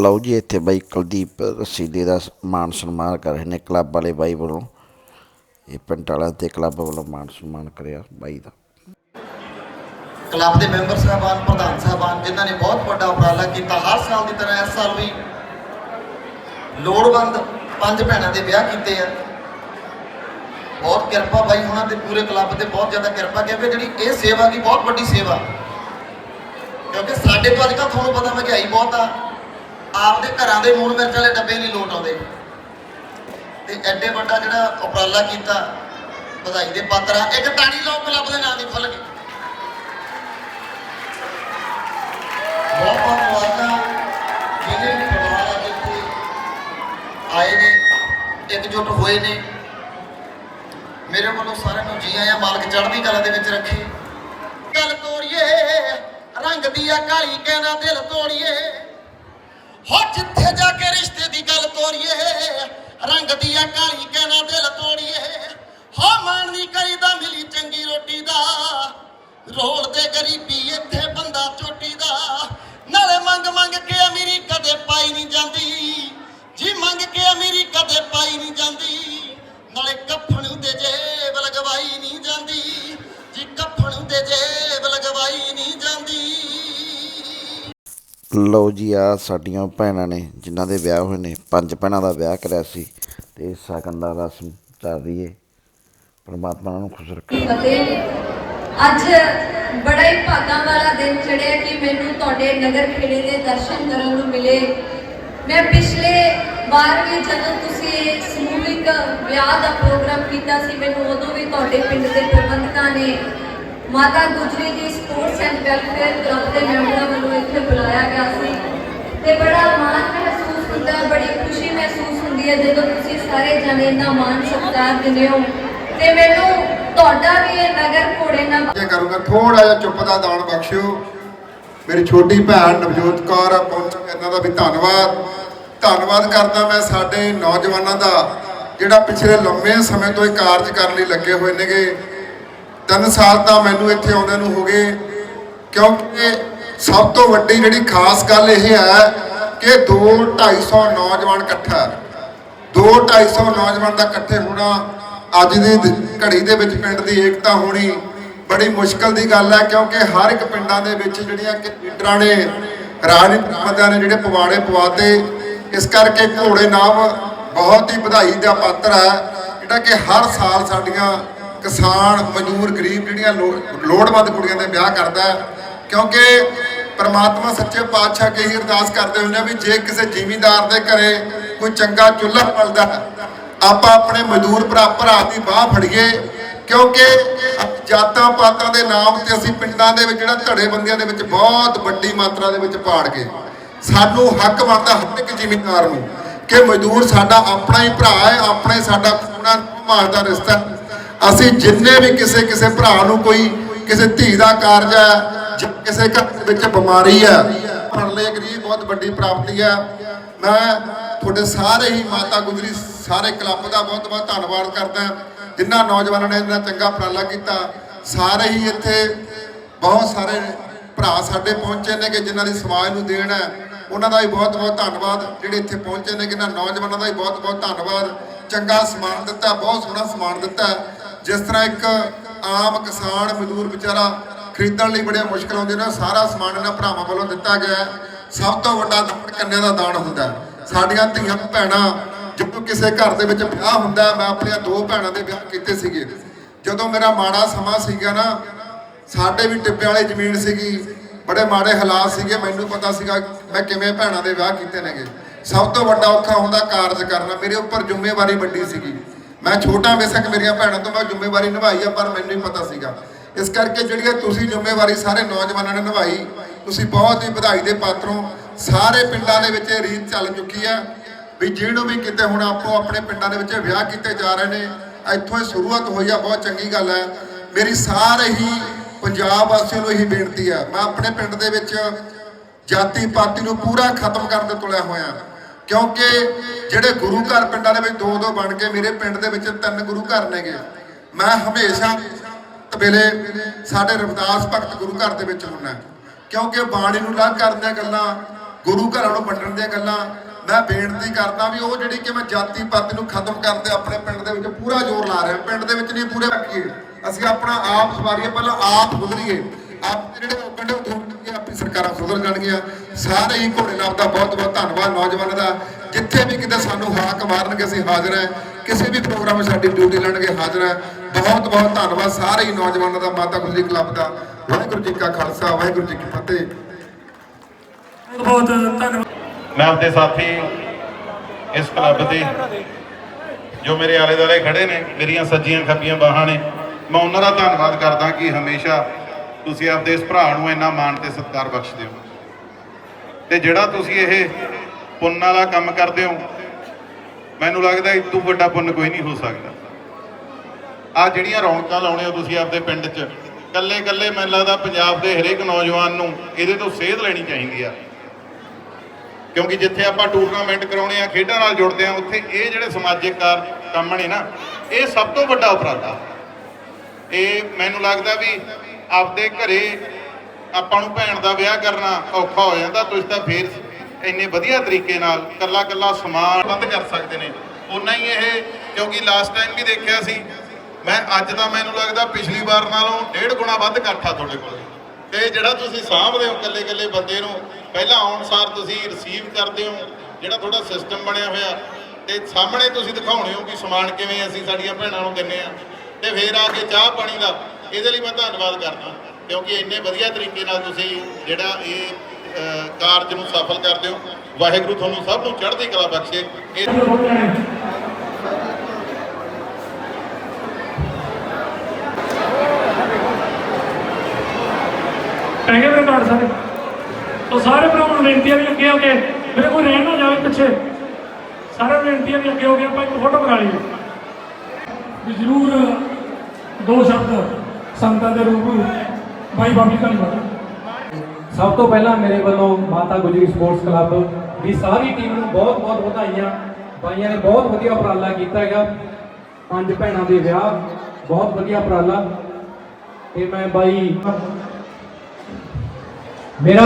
ਲਓ ਜੀ, ਇੱਥੇ ਬਾਈ ਕੁਲਦੀਪ ਰਸੀਦੇ ਦਾ ਮਾਨ ਸਨਮਾਨ ਕਰ ਰਹੇ ਨੇ, ਕਲੱਬ ਵਾਲੇ ਬਾਈ ਵੱਲੋਂ। ਇਹ ਪਿੰਡ ਵਾਲਿਆਂ ਤੇ ਕਲੱਬ ਵੱਲੋਂ ਮਾਨ ਸਨਮਾਨ ਕਰਿਆ ਬਾਈ ਦਾ। ਕਲੱਬ ਦੇ ਮੈਂਬਰ ਸਾਹਿਬਾਨ, ਪ੍ਰਧਾਨ ਸਾਹਿਬਾਨ, ਜਿਨ੍ਹਾਂ ਨੇ ਬਹੁਤ ਵੱਡਾ ਉਪਰਾਲਾ ਕੀਤਾ, ਹਰ ਸਾਲ ਦੀ ਤਰ੍ਹਾਂ ਇਸ ਸਾਲ ਵੀ ਲੋੜਵੰਦ ਪੰਜ ਭੈਣਾਂ ਦੇ ਵਿਆਹ ਕੀਤੇ ਆ। ਬਹੁਤ ਕਿਰਪਾ ਬਾਈ ਉਹਨਾਂ ਦੇ ਪੂਰੇ ਕਲੱਬ ਤੇ ਬਹੁਤ ਜ਼ਿਆਦਾ ਕਿਰਪਾ, ਕਿਉਂਕਿ ਜਿਹੜੀ ਇਹ ਸੇਵਾ ਕੀ ਬਹੁਤ ਵੱਡੀ ਸੇਵਾ। ਕਿਉਂਕਿ ਸਾਡੇ ਤੋਂ ਅੱਜ ਕੱਲ੍ਹ ਤੁਹਾਨੂੰ ਪਤਾ ਮਹਿੰਗਾਈ ਬਹੁਤ ਆ। ਆਪਦੇ ਘਰਾਂ ਦੇ ਲੂਣ ਮਿਰਚ ਵਾਲੇ ਡੱਬੇ ਨਹੀਂ ਲੋਟ ਆਉਂਦੇ। ਤੇ ਐਡੇ ਵੱਡਾ ਜਿਹੜਾ ਉਪਰਾਲਾ ਕੀਤਾ, ਵਧਾਈ ਦੇ ਪਾਤਰ, ਇੱਕ ਟਾਣੀ ਲੋਕ ਕਲੱਬ ਦੇ ਨਾਂ ਦੀ ਖੁੱਲ ਗਈ। ਬਹੁਤ ਬਹੁਤ ਮੁਬਾਰਕਾਂ ਜਿਹਨੇ ਵੀ ਪਰਿਵਾਰ ਅੱਜ ਇੱਥੇ ਆਏ ਨੇ, ਇਕਜੁੱਟ ਹੋਏ ਨੇ। ਮੇਰੇ ਵੱਲੋਂ ਸਾਰਿਆਂ ਨੂੰ ਜੀ ਆਇਆਂ ਮਾਲਕ ਚੜ੍ਹਦੀ ਕਲਾ ਦੇ ਵਿੱਚ ਰੱਖੇ। ਗੱਲ ਤੋੜੀਏ, ਰੰਗ ਦੀ ਆ ਕਾਲੀ ਕਹਿਣਾ ਦਿਲ ਤੋੜੀਏ। ਹੋ ਜਿੱਥੇ ਜਾ ਕੇ ਰਿਸ਼ਤੇ ਦੀ ਗੱਲ ਤੋੜੀਏ, ਰੰਗ ਦੀ ਆ ਕਾਲੀ ਕਹਿਣਾ ਦਿਲ ਤੋੜੀਏ। ਹੋ ਮਾਣ ਨਹੀਂ ਕਰੀਦਾ, ਮਿਲੀ ਚੰਗੀ ਰੋਟੀ ਦਾ। ਰੋਲ ਦੇ ਗਰੀਬੀ ਇੱਥੇ ਬੰਦਾ ਚੋਟੀ ਦਾ। ਨਾਲੇ ਮੰਗ ਮੰਗ ਕੇ ਅਮੀਰੀ ਕਦੇ ਪਾਈ ਨਹੀਂ ਜਾਂਦੀ। ਜੀ ਮੰਗ ਕੇ ਅਮੀਰੀ ਕਦੇ ਪਾਈ ਨਹੀਂ ਜਾਂਦੀ। ਨਾਲੇ ਕੱਫਣ ਦੇ ਜੇਬ ਲਗਵਾਈ ਨਹੀਂ ਜਾਂਦੀ। ਜੀ ਕੱਫਣ ਦੇ ਜੇਬ ਲਗਵਾਈ ਨਹੀਂ ਜਾਂਦੀ। ਲਓ ਜੀ ਆ ਸਾਡੀਆਂ ਭੈਣਾਂ ਨੇ ਜਿਨ੍ਹਾਂ ਦੇ ਵਿਆਹ ਹੋਏ ਨੇ ਪੰਜ ਭੈਣਾਂ ਦਾ ਵਿਆਹ ਕਰਿਆ ਸੀ ਤੇ ਸ਼ਗਨ ਦਾ ਰਸਮ ਚੱਲ ਰਹੀ ਹੈ ਪਰਮਾਤਮਾ ਨੂੰ ਖੁਸ਼ ਰੱਖੇ। ਅੱਜ ਬੜਾ ਹੀ ਭਾਗਾਂ ਵਾਲਾ ਦਿਨ ਚੜਿਆ ਕਿ ਮੈਨੂੰ ਤੁਹਾਡੇ ਨਗਰ ਖੇੜੇ ਦੇ ਦਰਸ਼ਨ ਕਰਨ ਨੂੰ ਮਿਲੇ। ਮੈਂ ਪਿਛਲੇ ਵਾਰ ਵੀ ਜਦੋਂ ਤੁਸੀਂ ਸਮੂਹਿਕ ਵਿਆਹ ਦਾ ਪ੍ਰੋਗਰਾਮ ਕੀਤਾ ਸੀ, ਮੈਨੂੰ ਉਦੋਂ ਵੀ ਤੁਹਾਡੇ ਪਿੰਡ ਦੇ ਪ੍ਰਬੰਧਕਾਂ ਨੇ Mata Gujri ji sports and welfare club ਦੇ ਮੈਂਬਰਾਂ ਵੱਲੋਂ ਇੱਥੇ ਬੁਲਾਇਆ ਗਿਆ ਸੀ ਤੇ ਬੜਾ ਮਾਣ ਮਹਿਸੂਸ ਹੁੰਦਾ, ਬੜੀ ਖੁਸ਼ੀ ਮਹਿਸੂਸ ਹੁੰਦੀ ਹੈ ਜਦੋਂ ਤੁਸੀਂ ਸਾਰੇ ਜਣੇ ਇੰਨਾ ਮਾਣ ਸਤਿਕਾਰ ਦਿੰਦੇ ਹੋ। ਤੇ ਮੈਨੂੰ ਤੁਹਾਡਾ ਵੀ ਨਗਰ ਘੋੜੇ ਨਾਲ ਇਹ ਕਰੂੰਗਾ ਥੋੜਾ ਜਿਹਾ ਚੁੱਪ ਦਾ ਦਾਨ ਬਖਸ਼ਿਓ। ਮੇਰੀ ਛੋਟੀ ਭੈਣ ਨਵਜੋਤ ਕੌਰ ਇਹਨਾਂ ਦਾ ਵੀ ਧੰਨਵਾਦ। ਧੰਨਵਾਦ ਕਰਦਾ ਮੈਂ ਸਾਡੇ ਨੌਜਵਾਨਾਂ ਦਾ, ਜਿਹੜਾ ਪਿਛਲੇ ਲੰਮੇ ਸਮੇਂ ਤੋਂ ਇਹ ਕਾਰਜ ਕਰਨ ਲਈ ਲੱਗੇ ਹੋਏ ਨੇਗੇ। ਤਿੰਨ ਸਾਲ ਤਾਂ ਮੈਨੂੰ ਇੱਥੇ ਆਉਂਦੇ ਨੂੰ ਹੋ ਗਏ, ਕਿਉਂਕਿ ਸਭ ਤੋਂ ਵੱਡੀ ਜਿਹੜੀ ਖਾਸ ਗੱਲ ਇਹ ਹੈ ਕਿ 2 250 ਨੌਜਵਾਨ ਇਕੱਠਾ ਦੋ 250 ਨੌਜਵਾਨ ਦਾ ਇਕੱਠੇ ਹੋਣਾ ਅੱਜ ਦੀ ਘੜੀ ਦੇ ਵਿੱਚ ਪਿੰਡ ਦੀ ਏਕਤਾ ਹੋਣੀ ਬੜੀ ਮੁਸ਼ਕਲ ਦੀ ਗੱਲ ਹੈ ਕਿਉਂਕਿ ਹਰ ਇੱਕ ਪਿੰਡਾਂ ਦੇ ਵਿੱਚ ਜਿਹੜੀਆਂ ਲੀਡਰਾਂ ਨੇ ਰਾਜਨੀਤਿਕ ਬੰਦਿਆਂ ਨੇ ਜਿਹੜੇ ਪਵਾੜੇ ਪਵਾਤੇ ਇਸ ਕਰਕੇ ਘੋੜੇ ਨਾਮ ਬਹੁਤ ਹੀ ਵਧਾਈ ਦਾ ਪਾਤਰ ਹੈ ਜਿਹੜਾ ਕਿ ਹਰ ਸਾਲ ਸਾਡੀਆਂ ਕਿਸਾਨ ਮਜ਼ਦੂਰ ਗਰੀਬ ਜਿਹੜੀਆਂ ਲੋ- ਲੋੜਵੰਦ ਕੁੜੀਆਂ ਦੇ ਵਿਆਹ ਕਰਦਾ ਹੈ ਕਿਉਂਕਿ ਪਰਮਾਤਮਾ ਸੱਚੇ ਪਾਤਸ਼ਾਹ ਕੇ ਹੀ ਅਰਦਾਸ ਕਰਦੇ ਹੁੰਦੇ ਆ ਵੀ ਜੇ ਕਿਸੇ ਜ਼ਿਮੀਂਦਾਰ ਦੇ ਘਰੇ ਕੋਈ ਚੰਗਾ ਚੁੱਲ੍ਹਾ ਬਲਦਾ ਹੈ, ਆਪਾਂ ਆਪਣੇ ਮਜ਼ਦੂਰ ਭਰਾ ਭਰਾ ਦੀ ਬਾਹ ਫੜੀਏ, ਕਿਉਂਕਿ ਜਾਤਾਂ ਪਾਤਾਂ ਦੇ ਨਾਮ ਤੇ ਅਸੀਂ ਪਿੰਡਾਂ ਦੇ ਵਿੱਚ ਜਿਹੜਾ ਧੜੇ ਬੰਦਿਆਂ ਦੇ ਵਿੱਚ ਬਹੁਤ ਵੱਡੀ ਮਾਤਰਾ ਦੇ ਵਿੱਚ ਪਾੜ ਗਏ। ਸਾਨੂੰ ਹੱਕ ਬਣਦਾ ਹਰ ਇੱਕ ਜ਼ਿਮੀਂਦਾਰ ਨੂੰ ਕਿ ਮਜ਼ਦੂਰ ਸਾਡਾ ਆਪਣਾ ਹੀ ਭਰਾ ਹੈ, ਆਪਣਾ ਹੀ ਸਾਡਾ ਖੂਨਾ ਮਾਸ ਦਾ ਰਿਸ਼ਤਾ। ਅਸੀਂ ਜਿੰਨੇ ਵੀ ਕਿਸੇ ਕਿਸੇ ਭਰਾ ਨੂੰ ਕੋਈ ਕਿਸੇ ਧੀ ਦਾ ਕਾਰਜ ਹੈ ਕਿਸੇ ਘਰ ਵਿੱਚ ਬਿਮਾਰੀ ਹੈ ਪਰਲੇ ਗਰੀਬ ਬਹੁਤ ਵੱਡੀ ਪ੍ਰਾਪਤੀ ਹੈ। ਮੈਂ ਤੁਹਾਡੇ ਸਾਰੇ ਹੀ ਮਾਤਾ ਗੁਜਰੀ, ਸਾਰੇ ਕਲੱਬ ਦਾ ਬਹੁਤ ਬਹੁਤ ਧੰਨਵਾਦ ਕਰਦਾ ਜਿਨ੍ਹਾਂ ਨੌਜਵਾਨਾਂ ਨੇ ਇੰਨਾ ਚੰਗਾ ਉਪਰਾਲਾ ਕੀਤਾ। ਸਾਰੇ ਹੀ ਇੱਥੇ ਬਹੁਤ ਸਾਰੇ ਭਰਾ ਸਾਡੇ ਪਹੁੰਚੇ ਨੇ ਕਿ ਜਿਨ੍ਹਾਂ ਦੀ ਸਮਾਜ ਨੂੰ ਦੇਣ ਹੈ। ਉਹਨਾਂ ਦਾ ਵੀ ਬਹੁਤ ਬਹੁਤ ਧੰਨਵਾਦ। ਜਿਹੜੇ ਇੱਥੇ ਪਹੁੰਚੇ ਨੇ ਕਿ ਇਹਨਾਂ ਨੌਜਵਾਨਾਂ ਦਾ ਵੀ ਬਹੁਤ ਬਹੁਤ ਧੰਨਵਾਦ। ਚੰਗਾ ਸਮਾਨ ਦਿੱਤਾ, ਬਹੁਤ ਸੋਹਣਾ ਸਮਾਨ ਦਿੱਤਾ ਜਿਸ ਤਰ੍ਹਾਂ ਇੱਕ ਆਮ ਕਿਸਾਨ, ਮਜ਼ਦੂਰ ਵਿਚਾਰਾ ਖਰੀਦਣ ਲਈ ਬੜੇ ਮੁਸ਼ਕਲ ਆਉਂਦੇ ਨੇ ਸਾਰਾ ਸਮਾਨ ਇਹਨਾਂ ਭਰਾਵਾਂ ਵੱਲੋਂ ਦਿੱਤਾ ਗਿਆ ਸਭ ਤੋਂ ਵੱਡਾ ਦਾਨ ਕੰਨਿਆਂ ਦਾ ਦਾਨ ਹੁੰਦਾ ਸਾਡੀਆਂ ਧੀਆਂ ਭੈਣਾਂ, ਜਦੋਂ ਕਿਸੇ ਘਰ ਦੇ ਵਿੱਚ ਵਿਆਹ ਹੁੰਦਾ ਮੈਂ ਆਪਣੀਆਂ ਦੋ ਭੈਣਾਂ ਦੇ ਵਿਆਹ ਕੀਤੇ ਸੀਗੇ। ਜਦੋਂ ਮੇਰਾ ਮਾੜਾ ਸਮਾਂ ਸੀਗਾ ਨਾ, ਸਾਡੇ ਵੀ ਟਿੱਬੇ ਵਾਲੇ ਜ਼ਮੀਨ ਸੀਗੀ, ਬੜੇ ਮਾੜੇ ਹਾਲਾਤ ਸੀਗੇ, ਮੈਨੂੰ ਪਤਾ ਸੀਗਾ ਮੈਂ ਕਿਵੇਂ ਭੈਣਾਂ ਦੇ ਵਿਆਹ ਕੀਤੇ ਨੇਗੇ। ਸਭ ਤੋਂ ਵੱਡਾ ਔਖਾ ਹੁੰਦਾ ਕਾਰਜ ਕਰਨਾ, ਮੇਰੇ ਉੱਪਰ ਜ਼ਿੰਮੇਵਾਰੀ ਵੱਡੀ ਸੀਗੀ। ਮੈਂ ਛੋਟਾ ਬੇਸ਼ੱਕ ਮੇਰੀਆਂ ਭੈਣਾਂ ਤੋਂ ਮੈਂ ਜ਼ਿੰਮੇਵਾਰੀ ਨਿਭਾਈ ਆ, ਪਰ ਮੈਨੂੰ ਹੀ ਪਤਾ ਸੀਗਾ। ਇਸ ਕਰਕੇ ਜਿਹੜੀ ਤੁਸੀਂ ਜ਼ਿੰਮੇਵਾਰੀ ਸਾਰੇ ਨੌਜਵਾਨਾਂ ਨੇ ਨਿਭਾਈ ਤੁਸੀਂ ਬਹੁਤ ਹੀ ਵਧਾਈ ਦੇ ਪਾਤਰ ਹੋ ਸਾਰੇ ਪਿੰਡਾਂ ਦੇ ਵਿੱਚ ਇਹ ਰੀਤ ਚੱਲ ਚੁੱਕੀ ਹੈ ਵੀ ਜਿਹਨੂੰ ਵੀ ਕਿਤੇ ਹੁਣ ਆਪੋ ਆਪਣੇ ਪਿੰਡਾਂ ਦੇ ਵਿੱਚ ਵਿਆਹ ਕੀਤੇ ਜਾ ਰਹੇ ਨੇ, ਇੱਥੋਂ ਹੀ ਸ਼ੁਰੂਆਤ ਹੋਈ ਆ, ਬਹੁਤ ਚੰਗੀ ਗੱਲ ਹੈ। ਮੇਰੀ ਸਾਰੇ ਹੀ ਪੰਜਾਬ ਵਾਸੀਆਂ ਨੂੰ ਇਹੀ ਬੇਨਤੀ ਹੈ। ਮੈਂ ਆਪਣੇ ਪਿੰਡ ਦੇ ਵਿੱਚ ਜਾਤੀ ਪਾਤੀ ਨੂੰ ਪੂਰਾ ਖਤਮ ਕਰਨ ਦੇ ਤੁਲਿਆ ਹੋਇਆ ਕਿਉਂਕਿ ਜਿਹੜੇ ਗੁਰੂ ਘਰ ਪਿੰਡਾਂ ਦੇ ਵਿੱਚ ਦੋ ਦੋ ਬਣ ਕੇ ਮੇਰੇ ਪਿੰਡ ਦੇ ਵਿੱਚ ਤਿੰਨ ਗੁਰੂ ਘਰ ਨੇਗੇ। ਮੈਂ ਹਮੇਸ਼ਾ ਵੇਲੇ ਸਾਡੇ ਰਵਿਦਾਸ ਭਗਤ ਗੁਰੂ ਘਰ ਦੇ ਵਿੱਚ ਹੁੰਨਾ ਕਿਉਂਕਿ ਬਾਣੀ ਨੂੰ ਅਲੱਗ ਕਰਨ ਦੀਆਂ ਗੱਲਾਂ, ਗੁਰੂ ਘਰਾਂ ਨੂੰ ਵੰਡਣ ਦੀਆਂ ਗੱਲਾਂ, ਮੈਂ ਬੇਨਤੀ ਕਰਦਾ ਵੀ ਉਹ ਜਿਹੜੀ ਕਿ ਮੈਂ ਜਾਤੀ ਪਾਤੀ ਨੂੰ ਖਤਮ ਕਰਨ ਤੇ ਆਪਣੇ ਪਿੰਡ ਦੇ ਵਿੱਚ ਪੂਰਾ ਜ਼ੋਰ ਲਾ ਰਿਹਾ। ਪਿੰਡ ਦੇ ਵਿੱਚ ਨਹੀਂ, ਪੂਰੇ ਰੱਖੀਏ। ਅਸੀਂ ਆਪਣਾ ਆਪ ਸਵਾਰੀਏ, ਪਹਿਲਾਂ ਆਪ ਸੁਧਰੀਏ ਆਪ ਜਿਹੜੇ ਕੰਡੇ ਉਠਾਉਣਗੇ ਆਪਣੀ ਸਰਕਾਰਾਂ ਸੁਧਰ ਜਾਣਗੀਆਂ ਸਾਰੇ ਹੀ ਘੋੜੇ ਨਾਲ ਦਾ ਬਹੁਤ ਬਹੁਤ ਧੰਨਵਾਦ ਨੌਜਵਾਨਾਂ ਦਾ। ਜਿੱਥੇ ਵੀ ਕਿਤੇ ਸਾਨੂੰ ਹਾਕ ਮਾਰਨਗੇ ਅਸੀਂ ਹਾਜ਼ਰ ਹੈ। ਕਿਸੇ ਵੀ ਪ੍ਰੋਗਰਾਮ ਸਾਡੀ ਡਿਊਟੀ ਲੈਣਗੇ ਹਾਜ਼ਰ ਹੈ। ਬਹੁਤ ਬਹੁਤ ਧੰਨਵਾਦ ਸਾਰੇ ਹੀ ਨੌਜਵਾਨਾਂ ਦਾ ਮਾਤਾ ਗੁਜਰੀ ਕਲੱਬ ਦਾ। ਵਾਹਿਗੁਰੂ ਜੀ ਕਾ ਖਾਲਸਾ ਵਾਹਿਗੁਰੂ ਜੀ ਕੀ ਫਤਿਹ। ਬਹੁਤ ਧੰਨਵਾਦ। ਮੈਂ ਆਪਣੇ ਸਾਥੀ ਇਸ ਕਲੱਬ ਦੇ ਜੋ ਮੇਰੇ ਆਲੇ ਦੁਆਲੇ ਖੜੇ ਨੇ ਮੇਰੀਆਂ ਸੱਜੀਆਂ ਖੱਬੀਆਂ ਬਾਹਾਂ ਨੇ ਮੈਂ ਉਹਨਾਂ ਦਾ ਧੰਨਵਾਦ ਕਰਦਾ ਕਿ ਹਮੇਸ਼ਾ ਤੁਸੀਂ ਆਪਦੇ ਇਸ ਭਰਾ ਨੂੰ ਇੰਨਾ ਮਾਣ ਤੇ ਸਤਿਕਾਰ ਬਖਸ਼ਦੇ ਹੋ। ਤੇ ਜਿਹੜਾ ਤੁਸੀਂ ਇਹ ਪੁੰਨ ਵਾਲਾ ਕੰਮ ਕਰਦੇ ਹੋ? ਮੈਨੂੰ ਲੱਗਦਾ ਇਸ ਤੋਂ ਵੱਡਾ ਪੁੰਨ ਕੋਈ ਨਹੀਂ ਹੋ ਸਕਦਾ। ਆ ਜਿਹੜੀਆਂ ਰੌਣਕਾਂ ਲਾਉਣੇ ਹੋ ਤੁਸੀਂ ਆਪਦੇ ਪਿੰਡ 'ਚ ਕੱਲੇ ਕੱਲੇ ਮੈਨੂੰ ਲੱਗਦਾ ਪੰਜਾਬ ਦੇ ਹਰੇਕ ਨੌਜਵਾਨ ਨੂੰ ਇਹਦੇ ਤੋਂ ਸੇਧ ਲੈਣੀ ਚਾਹੀਦੀ ਆ। ਕਿਉਂਕਿ ਜਿੱਥੇ ਆਪਾਂ ਟੂਰਨਾਮੈਂਟ ਕਰਾਉਣੇ ਆ, ਖੇਡਾਂ ਨਾਲ ਜੁੜਦੇ ਆ, ਉੱਥੇ ਇਹ ਜਿਹੜੇ ਸਮਾਜਿਕ ਕਾਰ, ਕੰਮ ਨੇ ਨਾ, ਇਹ ਸਭ ਤੋਂ ਵੱਡਾ ਉਪਰਾਲਾ ਇਹ ਮੈਨੂੰ ਲੱਗਦਾ ਵੀ ਆਪਦੇ ਘਰੇ ਆਪਾਂ ਨੂੰ ਭੈਣ ਦਾ ਵਿਆਹ ਕਰਨਾ ਔਖਾ ਹੋ ਜਾਂਦਾ, ਤੁਸੀਂ ਤਾਂ ਫੇਰ ਇੰਨੇ ਵਧੀਆ ਤਰੀਕੇ ਨਾਲ ਕੱਲਾ ਕੱਲਾ ਸਮਾਨ ਬੰਦ ਕਰ ਸਕਦੇ ਨੇ। ਉਨਾ ਹੀ ਇਹ, ਕਿਉਂਕਿ ਲਾਸਟ ਟਾਈਮ ਵੀ ਦੇਖਿਆ ਸੀ, ਮੈਂ, ਅੱਜ ਦਾ ਮੈਨੂੰ ਲੱਗਦਾ ਪਿਛਲੀ ਵਾਰ ਨਾਲੋਂ ਡੇਢ ਗੁਣਾ ਵੱਧ ਇਕੱਠਾ ਤੁਹਾਡੇ ਕੋਲ। ਤੇ ਜਿਹੜਾ ਤੁਸੀਂ ਸਾਂਭਦੇ ਹੋ ਇਕੱਲੇ ਇਕੱਲੇ ਬੰਦੇ ਨੂੰ, ਪਹਿਲਾਂ ਆਉਣ ਸਾਰ ਤੁਸੀਂ ਰਿਸੀਵ ਕਰਦੇ ਹੋ, ਜਿਹੜਾ ਤੁਹਾਡਾ ਸਿਸਟਮ ਬਣਿਆ ਹੋਇਆ। ਤੇ ਸਾਹਮਣੇ ਤੁਸੀਂ ਦਿਖਾਉਣੇ ਹੋ ਕਿ ਸਮਾਨ ਕਿਵੇਂ ਅਸੀਂ ਸਾਡੀਆਂ ਭੈਣਾਂ ਨੂੰ ਦਿੰਨੇ ਆ। ਤੇ ਫੇਰ ਆ ਕੇ ਚਾਹ ਪਾਣੀ ਦਾ, ਇਹਦੇ ਲਈ ਮੈਂ ਧੰਨਵਾਦ ਕਰਦਾ, ਕਿਉਂਕਿ ਇੰਨੇ ਵਧੀਆ ਤਰੀਕੇ ਨਾਲ ਤੁਸੀਂ ਜਿਹੜਾ ਇਹ ਕਾਰਜ ਨੂੰ ਸਫਲ ਕਰ ਦਿਓ ਵਾਹਿਗੁਰੂ ਤੁਹਾਨੂੰ ਸਭ ਨੂੰ ਚੜ੍ਹਦੀ ਕਲਾ ਬਖਸ਼ੇ। ਇਹ ਹੈਗੇ ਕਾਰਡ ਸਾਰੇ। ਉਹ ਸਾਰੇ ਭਰਾਵਾਂ ਨੂੰ ਬੇਨਤੀ ਹੈ ਵੀ ਅੱਗੇ ਹੋ ਕੇ ਮੇਰੇ ਕੋਈ ਰਹਿਣ ਨਾ ਜਾਵੇ ਪਿੱਛੇ। ਸਾਰੇ ਬੇਨਤੀ ਹੈ ਵੀ ਅੱਗੇ ਹੋ ਕੇ ਆਪਾਂ ਇੱਕ ਫੋਟੋ ਬਣਾ ਲਈਏ। ਵੀ ਜ਼ਰੂਰ ਦੋ ਸ਼ਬਦ ਸੰਗਤਾਂ ਦੇ ਰੂਪ ਭਾਈ ਬਾਬੀ ਧੰਨਵਾਦ। ਸਭ ਤੋਂ ਪਹਿਲਾਂ ਮੇਰੇ ਵੱਲੋਂ ਮਾਤਾ ਗੁਜਰੀ ਸਪੋਰਟਸ ਕਲੱਬ ਦੀ ਸਾਰੀ ਟੀਮ ਨੂੰ ਬਹੁਤ ਬਹੁਤ ਵਧਾਈਆਂ। ਬਾਈਆਂ ਨੇ ਬਹੁਤ ਵਧੀਆ ਉਪਰਾਲਾ ਕੀਤਾ ਹੈਗਾ। ਪੰਜ ਭੈਣਾਂ ਦੇ ਵਿਆਹ, ਬਹੁਤ ਵਧੀਆ ਉਪਰਾਲਾ। ਤੇ ਮੈਂ ਬਾਈ, ਮੇਰਾ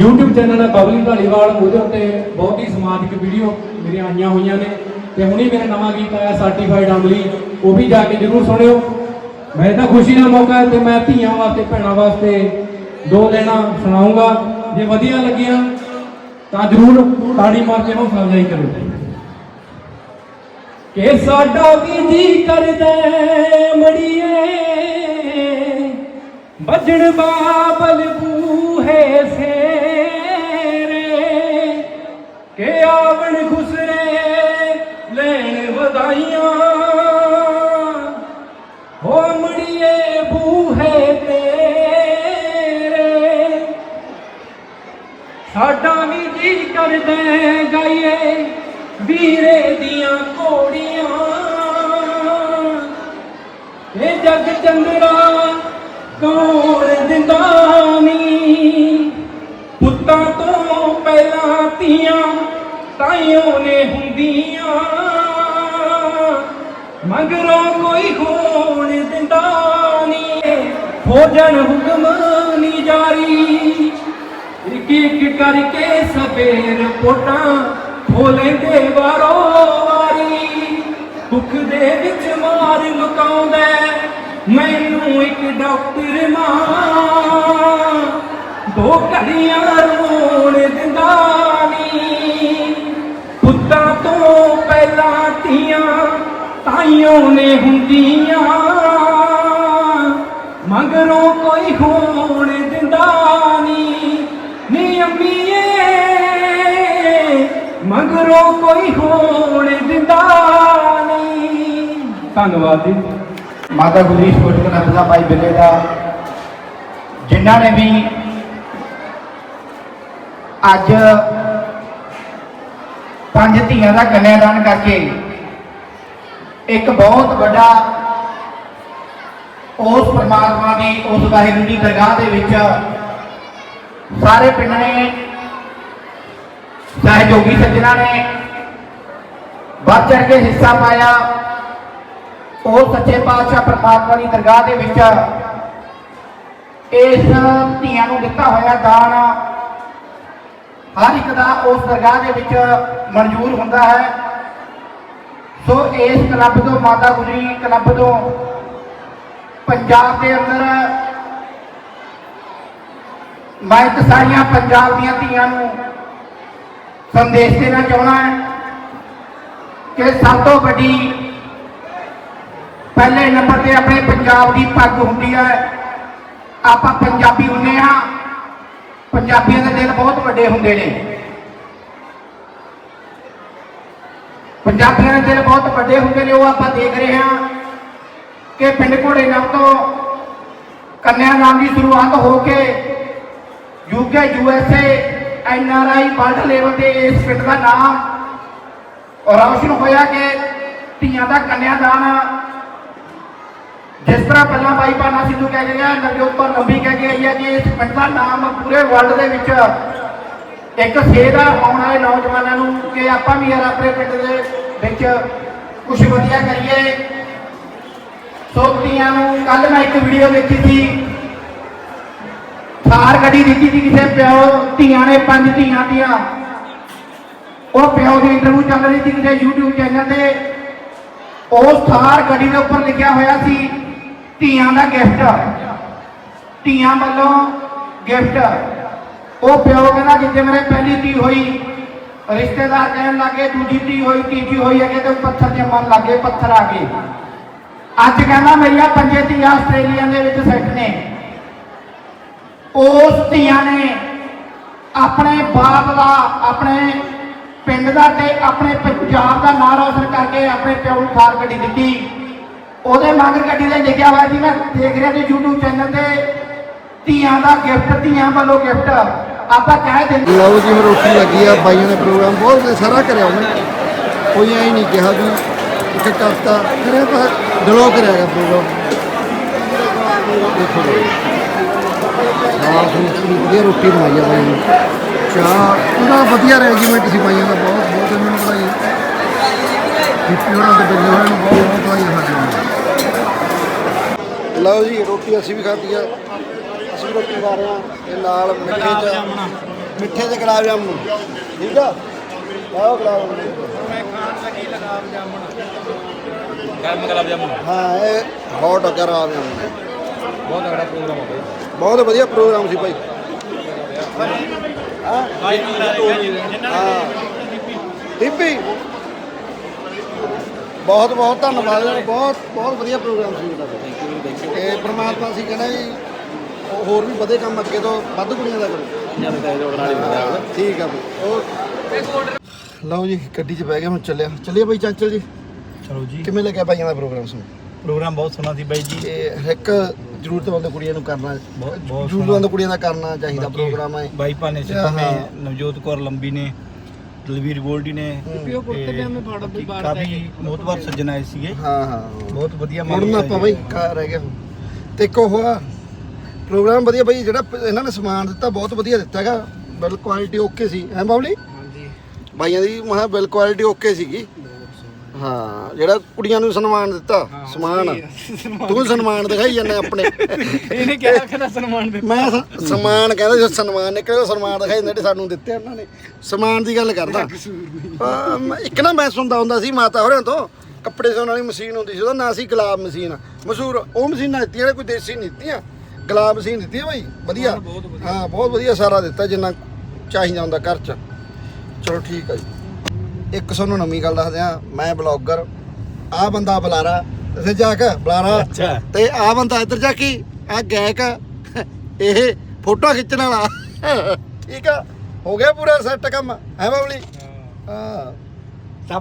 YouTube ਚੈਨਲ ਹੈ ਬਬਲੀ ਢਾਲੀਵਾਲ, ਉਹਦੇ ਉੱਤੇ ਬਹੁਤ ਹੀ ਸਮਾਜਿਕ ਵੀਡੀਓ ਮੇਰੀਆਂ ਆਈਆਂ ਹੋਈਆਂ ਨੇ। ਤੇ ਹੁਣੀ ਮੇਰਾ ਨਵਾਂ ਗੀਤ ਆਇਆ ਸਰਟੀਫਾਈਡ ਅਮਲੀ ਉਹ ਵੀ ਜਾ ਕੇ ਜਰੂਰ ਸੁਣਿਓ। ਮੈਂ ਤਾਂ ਖੁਸ਼ੀ ਦਾ ਮੌਕਾ ਹੈ ਤੇ ਮੈਂ ਧੀਆਂ ਵਾਸਤੇ, ਭੈਣਾਂ ਵਾਸਤੇ ਦੋ ਲੈਣਾ ਸੁਣਾਉਂਗਾ। ਜੇ ਵਧੀਆ ਲੱਗੀਆਂ ਤਾਂ ਜਰੂਰ ਤਾੜੀ ਮਾਰ ਕੇ ਹੌਸਲਾ ਅਫਜ਼ਾਈ ਕਰੋ। ਕਿ ਸਾਡਾ ਵੀ ਜੀ ਕਰਦਾ ਮੜੀਏ, ਵੱਜਣ ਬਾਬਲ ਬੂਹੇ ਸੇਰੇ ਫੌਜਣ ਹੁਕਮ ਨੀ ਜਾਰੀ। ਇੱਕ ਇੱਕ ਕਰਕੇ ਸਵੇਰ ਪੋਟਾਂ ਖੋਲੇ ਦੇ ਵਾਰੋ ਵਾਰੀ। ਦੇ ਵਿੱਚ ਮਾਰ ਮੁਕਾਉਂਦਾ ਮੈਨੂੰ ਇੱਕ ਡਾਕਟਰ ਮਾਂ। ਦੋ ਘੜੀਆਂ ਰੋਣ ਦਿੰਦਾ ਨੀ ਪੁੱਤਾਂ ਤੋਂ ਪਹਿਲਾਂ ਧੀਆਂ ਤਾਈਆਂ ਨੇ ਹੁੰਦੀਆਂ। ਮਗਰੋਂ ਕੋਈ ਹੋਣ ਦਿੰਦਾ ਨੀ ਨੀ ਅੰਮੀਏ, ਮਗਰੋਂ ਕੋਈ ਹੋਣ ਦਿੰਦਾ ਨੀ ਧੰਨਵਾਦ ਜੀ। ਮਾਤਾ ਗੁਜਰੀ ਸਪੋਰਟ ਕਲੱਬ ਭਾਈ ਬਿੱਲੇ ਦਾ, ਜਿਨ੍ਹਾਂ ਨੇ ਵੀ ਅੱਜ ਪੰਜ ਧੀਆਂ ਦਾ ਕਨਿਆਦਾਨ ਕਰਕੇ ਇੱਕ ਬਹੁਤ ਵੱਡਾ ਉਸ ਪਰਮਾਤਮਾ ਦੀ ਉਸ ਵਾਹਿਗੁਰੂ ਦੀ ਦਰਗਾਹ ਦੇ ਵਿੱਚ ਸਾਰੇ ਪਿੰਡ ਨੇ ਸਹਿਯੋਗੀ ਸੱਜਣਾ ਨੇ, ਵੱਧ ਚੜ ਕੇ ਹਿੱਸਾ ਪਾਇਆ। ਉਹ ਸੱਚੇ ਪਾਤਸ਼ਾਹ ਪਰਮਾਤਮਾ ਦੀ ਦਰਗਾਹ ਦੇ ਵਿੱਚ ਇਸ ਧੀਆਂ ਨੂੰ ਦਿੱਤਾ ਹੋਇਆ ਦਾਨ ਹਰ ਇੱਕ ਦਾ ਉਸ ਦਰਗਾਹ ਦੇ ਵਿੱਚ ਮਨਜ਼ੂਰ ਹੁੰਦਾ ਹੈ। ਸੋ ਇਸ ਕਲੱਬ ਤੋਂ ਮਾਤਾ ਗੁਜਰੀ ਕਲੱਬ ਤੋਂ ਪੰਜਾਬ ਦੇ ਅੰਦਰ ਮੈਂ ਇੱਕ ਸਾਰੀਆਂ ਪੰਜਾਬ ਦੀਆਂ ਧੀਆਂ ਨੂੰ ਸੰਦੇਸ਼ ਦੇਣਾ ਚਾਹੁੰਦਾ ਹਾਂ ਕਿ ਸਭ ਤੋਂ ਵੱਡੀ ਪਹਿਲੇ ਨੰਬਰ ਤੇ ਆਪਣੇ ਪੰਜਾਬ ਦੀ ਪੱਗ ਹੁੰਦੀ ਹੈ। ਆਪਾਂ ਪੰਜਾਬੀ ਹੁੰਦੇ ਆ ਪੰਜਾਬੀਆਂ ਦੇ ਦਿਲ ਬਹੁਤ ਵੱਡੇ ਹੁੰਦੇ ਨੇ। ਪੰਜਾਬੀਆਂ ਦੇ ਦਿਲ ਬਹੁਤ ਵੱਡੇ ਹੁੰਦੇ ਨੇ, ਉਹ ਆਪਾਂ ਦੇਖ ਰਹੇ ਹਾਂ। ਕਿ ਪਿੰਡ ਘੋੜੇ ਨਾਮ ਤੋਂ ਕੰਨਿਆ ਨਾਮ ਦੀ ਸ਼ੁਰੂਆਤ ਹੋ ਕੇ UK, USA NRI world level ਤੇ ਇਸ ਪਿੰਡ ਦਾ ਨਾਮ ਰੌਸ਼ਨ ਹੋਇਆ ਕਿ ਧੀਆਂ ਦਾ ਕੰਨਿਆਦਾਨ ਜਿਸ ਤਰ੍ਹਾਂ ਪਹਿਲਾਂ ਬਾਈ ਭਾਨਾ ਸਿੱਧੂ ਕਹਿ ਕੇ ਗਿਆ ਨਵਜੋਤ ਕੌਰ ਲੰਬੀ ਕਹਿ ਕੇ ਆਈ ਹੈ ਕਿ ਇਸ ਪਿੰਡ ਦਾ ਨਾਮ ਪੂਰੇ ਵਰਲਡ ਦੇ ਵਿੱਚ ਇੱਕ ਸੇਧ ਆ ਆਉਣ ਵਾਲੇ ਨੌਜਵਾਨਾਂ ਨੂੰ ਕਿ ਆਪਾਂ ਵੀ ਯਾਰ ਆਪਣੇ ਪਿੰਡ ਦੇ ਵਿੱਚ ਕੁਝ ਵਧੀਆ ਕਰੀਏ। ਸੋ ਧੀਆਂ ਨੂੰ ਕੱਲ ਮੈਂ ਇੱਕ ਵੀਡੀਓ ਦੇਖੀ ਸੀ। ਥਾਰ ਗੱਡੀ ਦਿੱਤੀ ਸੀ ਕਿਸੇ ਪਿਓ, ਧੀਆਂ ਨੇ, ਪੰਜ ਧੀਆਂ ਦੀਆਂ। ਉਹ ਪਿਓ ਦੀ ਇੰਟਰਵਿਊ ਚੱਲ ਰਹੀ ਸੀ ਕਿਸੇ YouTube ਚੈਨਲ ਤੇ। ਉਸ ਥਾਰ ਗੱਡੀ ਦੇ ਉੱਪਰ ਲਿਖਿਆ ਹੋਇਆ ਸੀ, ਧੀਆਂ ਦਾ ਗਿਫਟ ਧੀਆਂ ਵੱਲੋਂ ਗਿਫਟ ਉਹ ਪਿਓ ਕਹਿੰਦਾ, ਜਿੱਥੇ ਮੇਰੇ ਪਹਿਲੀ ਧੀ ਹੋਈ, ਰਿਸ਼ਤੇਦਾਰ ਕਹਿਣ ਲੱਗੇ, ਦੂਜੀ ਧੀ ਹੋਈ, ਤੀਜੀ ਹੋਈ, ਅੱਗੇ ਤੇ ਪੱਥਰ ਜੰਮਣ ਲੱਗੇ, ਪੱਥਰ ਆ ਗਏ। ਅੱਜ ਕਹਿੰਦਾ ਮੇਰੀਆਂ ਪੰਜੇ ਧੀਆਂ ਆਸਟ੍ਰੇਲੀਆ ਦੇ ਵਿੱਚ ਸੈੱਟ ਨੇ। ਉਸ ਧੀਆਂ ਨੇ ਆਪਣੇ ਬਾਪ ਦਾ, ਆਪਣੇ ਪਿੰਡ ਦਾ ਤੇ ਆਪਣੇ ਪੰਜਾਬ ਦਾ ਨਾਂ ਰੌਸ਼ਨ ਕਰਕੇ ਆਪਣੇ ਪਿਓ ਨੂੰ ਥਾਰ ਗੱਡੀ ਦਿੱਤੀ। ਉਹਦੇ ਮਗਰ ਗੱਡੀ ਤੇ ਲਿਖਿਆ ਹੋਇਆ ਸੀ, ਮੈਂ ਦੇਖ ਰਿਹਾ ਸੀ YouTube ਚੈਨਲ ਤੇ, ਧੀਆਂ ਦਾ ਗਿਫਟ ਧੀਆਂ ਵੱਲੋਂ ਗਿਫਟ ਆਪਾਂ ਕਹਿ ਦਿੰਦੇ ਲਓ ਜੀ ਮੈਂ ਰੋਟੀ ਲੱਗੀ ਆ, ਬਾਈਆਂ ਨੇ ਪ੍ਰੋਗਰਾਮ ਬਹੁਤ ਸਾਰਾ ਕਰਿਆ ਉਹਨੇ ਕੋਈ ਐ ਨਹੀਂ ਕਿਹਾ ਵੀ ਇੱਕ ਕਰਤਾ ਕਰਿਆ ਤਾਂ ਦਿਲੋਂ ਕਰਿਆ ਗਿਆ ਪ੍ਰੋਗਰਾਮ ਦੇਖੋ ਜੀ। ਨਾਲ ਤੁਹਾਨੂੰ ਪੂਰੀ ਵਧੀਆ ਰੋਟੀ ਬਣਾਈ ਆ ਬਾਈ ਨੇ ਚਾਹ, ਉਹਦਾ ਵਧੀਆ ਅਰੇਂਜਮੈਂਟ ਸੀ ਬਾਈਆਂ ਦਾ ਬਹੁਤ ਬਹੁਤ ਇਹਨਾਂ ਨੂੰ ਵਧਾਈ ਦੀਪੀ ਹੋਰਾਂ ਦੇ ਬੰਦੇ ਹੋਰਾਂ ਬਹੁਤ ਬਹੁਤ ਵਧਾਈ ਸਾਡੇ ਨੂੰ ਲਓ ਜੀ, ਰੋਟੀ ਅਸੀਂ ਵੀ ਖਾਧੀ ਆ। ਅਸੀਂ ਵੀ ਰੋਟੀ ਖਾ ਰਹੇ ਹਾਂ ਤੇ ਨਾਲ ਮਿੱਠੇ ਚ ਮਿੱਠੇ ਚ ਗੁਲਾਬ ਜਾਮੁਨ। ਠੀਕ ਆ? ਆਓ ਗੁਲਾਬ ਜਾਮੁਨ। ਗਰਮ ਗੁਲਾਬ ਜਾਮੁਨ ਹਾਂ ਇਹ ਹੌਟ ਗੁਲਾਬ ਜਾਮੁਨ ਬਹੁਤ ਤਗੜਾ ਪ੍ਰੋਗਰਾਮ ਹੋ ਗਿਆ ਬਹੁਤ ਵਧੀਆ ਪ੍ਰੋਗਰਾਮ ਸੀ ਭਾਈ। ਹਾਂ। ਹਾਂ। ਦੀਪੀ। ਬਹੁਤ ਬਹੁਤ ਧੰਨਵਾਦ। ਬਹੁਤ ਬਹੁਤ ਵਧੀਆ ਪ੍ਰੋਗਰਾਮ ਸੀ ਤੁਹਾਡਾ ਤੇ ਪ੍ਰਮਾਤਮਾ ਸੀ ਕਹਿੰਦਾ ਜੀ ਹੋਰ ਵੀ ਵਧੇ ਕੰਮ ਅੱਗੇ ਤੋਂ ਵੱਧ ਕੁੜੀਆਂ ਦਾ ਕਰੋ। ਠੀਕ ਆ ਬਈ। ਲਓ ਜੀ ਗੱਡੀ 'ਚ ਬਹਿ ਗਿਆ ਹੁਣ ਚੱਲਿਆ। ਚੱਲੀਏ ਬਾਈ ਚਾਚਲ ਜੀ। ਚਲੋ ਜੀ। ਕਿਵੇਂ ਲੱਗਿਆ ਭਾਈਆਂ ਦਾ ਪ੍ਰੋਗਰਾਮ ਸੁਣ? ਪ੍ਰੋਗਰਾਮ ਬਹੁਤ ਸੋਹਣਾ ਸੀ ਬਾਈ ਜੀ। ਇਹ ਇੱਕ ਜ਼ਰੂਰਤਮੰਦ ਕੁੜੀਆਂ ਨੂੰ ਕਰਨਾ ਬਹੁਤ ਬਹੁਤ ਜ਼ਰੂਰਤਮੰਦ ਕੁੜੀਆਂ ਦਾ ਕਰਨਾ ਚਾਹੀਦਾ ਬਾਕੀ ਪ੍ਰੋਗਰਾਮ ਹੈ। ਬਾਈ ਭਾਨੇ ਸਿੱਧੂ। ਨੇ ਨਵਜੋਤ ਕੌਰ ਲੰਬੀ ਨੇ ਦਲਵੀਰ ਗੋਲਡੀ ਨੇ ਤੇ ਬਾਕੀ ਕਾਫੀ ਮੋਤਵਰ ਸੱਜਣ ਆਏ ਸੀਗੇ। ਹਾਂ ਹਾਂ। ਬਹੁਤ ਵਧੀਆ ਹੁਣ ਮਾਹੌਲ ਆਪਾਂ ਸੀ। ਬਈ ਕਾ ਰਹਿ ਗਿਆ ਹੁਣ। ਤੇ ਇੱਕ ਉਹ ਆ ਪ੍ਰੋਗਰਾਮ ਵਧੀਆ ਬਈ ਜਿਹੜਾ ਇਹਨਾਂ ਨੇ ਸਮਾਨ ਦਿੱਤਾ ਬਹੁਤ ਵਧੀਆ ਦਿੱਤਾ ਹੈਗਾ। ਬਿਲ ਕੁਆਲਿਟੀ ਓਕੇ ਸੀ। ਐ ਬਾਬਲੀ? ਹਾਂਜੀ। ਬਾਈਆਂ ਦੀ ਮਹਾ ਬਿਲ ਕੁਆਲਿਟੀ ਓਕੇ ਸੀਗੀ। ਹਾਂ ਜਿਹੜਾ ਕੁੜੀਆਂ ਨੂੰ ਸਨਮਾਨ ਦਿੱਤਾ ਸਮਾਨ। ਤੂੰ ਸਨਮਾਨ ਦਿਖਾਈ ਜਾਂਦਾ ਆਪਣੇ। ਇਹਨੇ ਕਿਹਾ ਕਹਿੰਦਾ ਸਨਮਾਨ ਦੇ ਮੈਂ ਸ- ਸਨਮਾਨ ਕਹਿੰਦਾ ਜੋ ਸਨਮਾਨ ਨਿਕਲਿਆ ਸਨਮਾਨ ਦਿਖਾਈ ਜਿਹੜੇ ਸਾਨੂੰ ਦਿੱਤੇ ਉਹਨਾਂ ਨੇ। ਸਨਮਾਨ ਦੀ ਗੱਲ ਕਰਦਾ। ਇੱਕ ਨਾ ਮੈਂ ਸੁਣਦਾ ਹੁੰਦਾ ਸੀ ਮਾਤਾ ਹੋਰਾਂ ਤੋਂ ਕੱਪੜੇ ਸਿਉਣ ਵਾਲੀ ਮਸ਼ੀਨ ਹੁੰਦੀ ਸੀ ਉਹਦਾ ਨਾਂ ਸੀ ਗੁਲਾਬ ਮਸ਼ੀਨ। ਮਸ਼ਹੂਰ ਉਹ ਮਸ਼ੀਨਾਂ ਦਿੱਤੀਆਂ ਨੇ ਕੋਈ ਦੇਸੀ ਨਹੀਂ ਦਿੱਤੀਆਂ। ਗੁਲਾਬ ਮਸ਼ੀਨ ਦਿੱਤੀ ਹੈ ਭਾਈ ਵਧੀਆ। ਹਾਂ ਬਹੁਤ ਵਧੀਆ ਸਾਰਾ ਦਿੱਤਾ ਜਿੰਨਾ ਚਾਹੀਦਾ ਹੁੰਦਾ ਘਰ 'ਚ। ਚਲੋ ਠੀਕ ਹੈ ਜੀ। ਇੱਕ ਤੁਹਾਨੂੰ ਨਵੀਂ ਗੱਲ ਦੱਸਦੇ ਆ ਮੈਂ ਬਲੌਗਰ ਆ ਬੰਦਾ ਬੁਲਾਰਾ ਤੇ ਜਾ ਕੇ ਬੁਲਾਰਾ। ਤੇ ਆ ਬੰਦਾ ਇੱਧਰ ਜਾ ਕੇ ਆ ਗਾਇਕ ਇਹ ਫੋਟੋ ਖਿੱਚਣ ਵਾਲਾ। ਠੀਕ ਆ? ਹੋ ਗਿਆ ਪੂਰਾ ਸੈੱਟ ਕੰਮ ਹੈ ਬਾਬਲੀ? ਹਾਂ। ਤਾਂ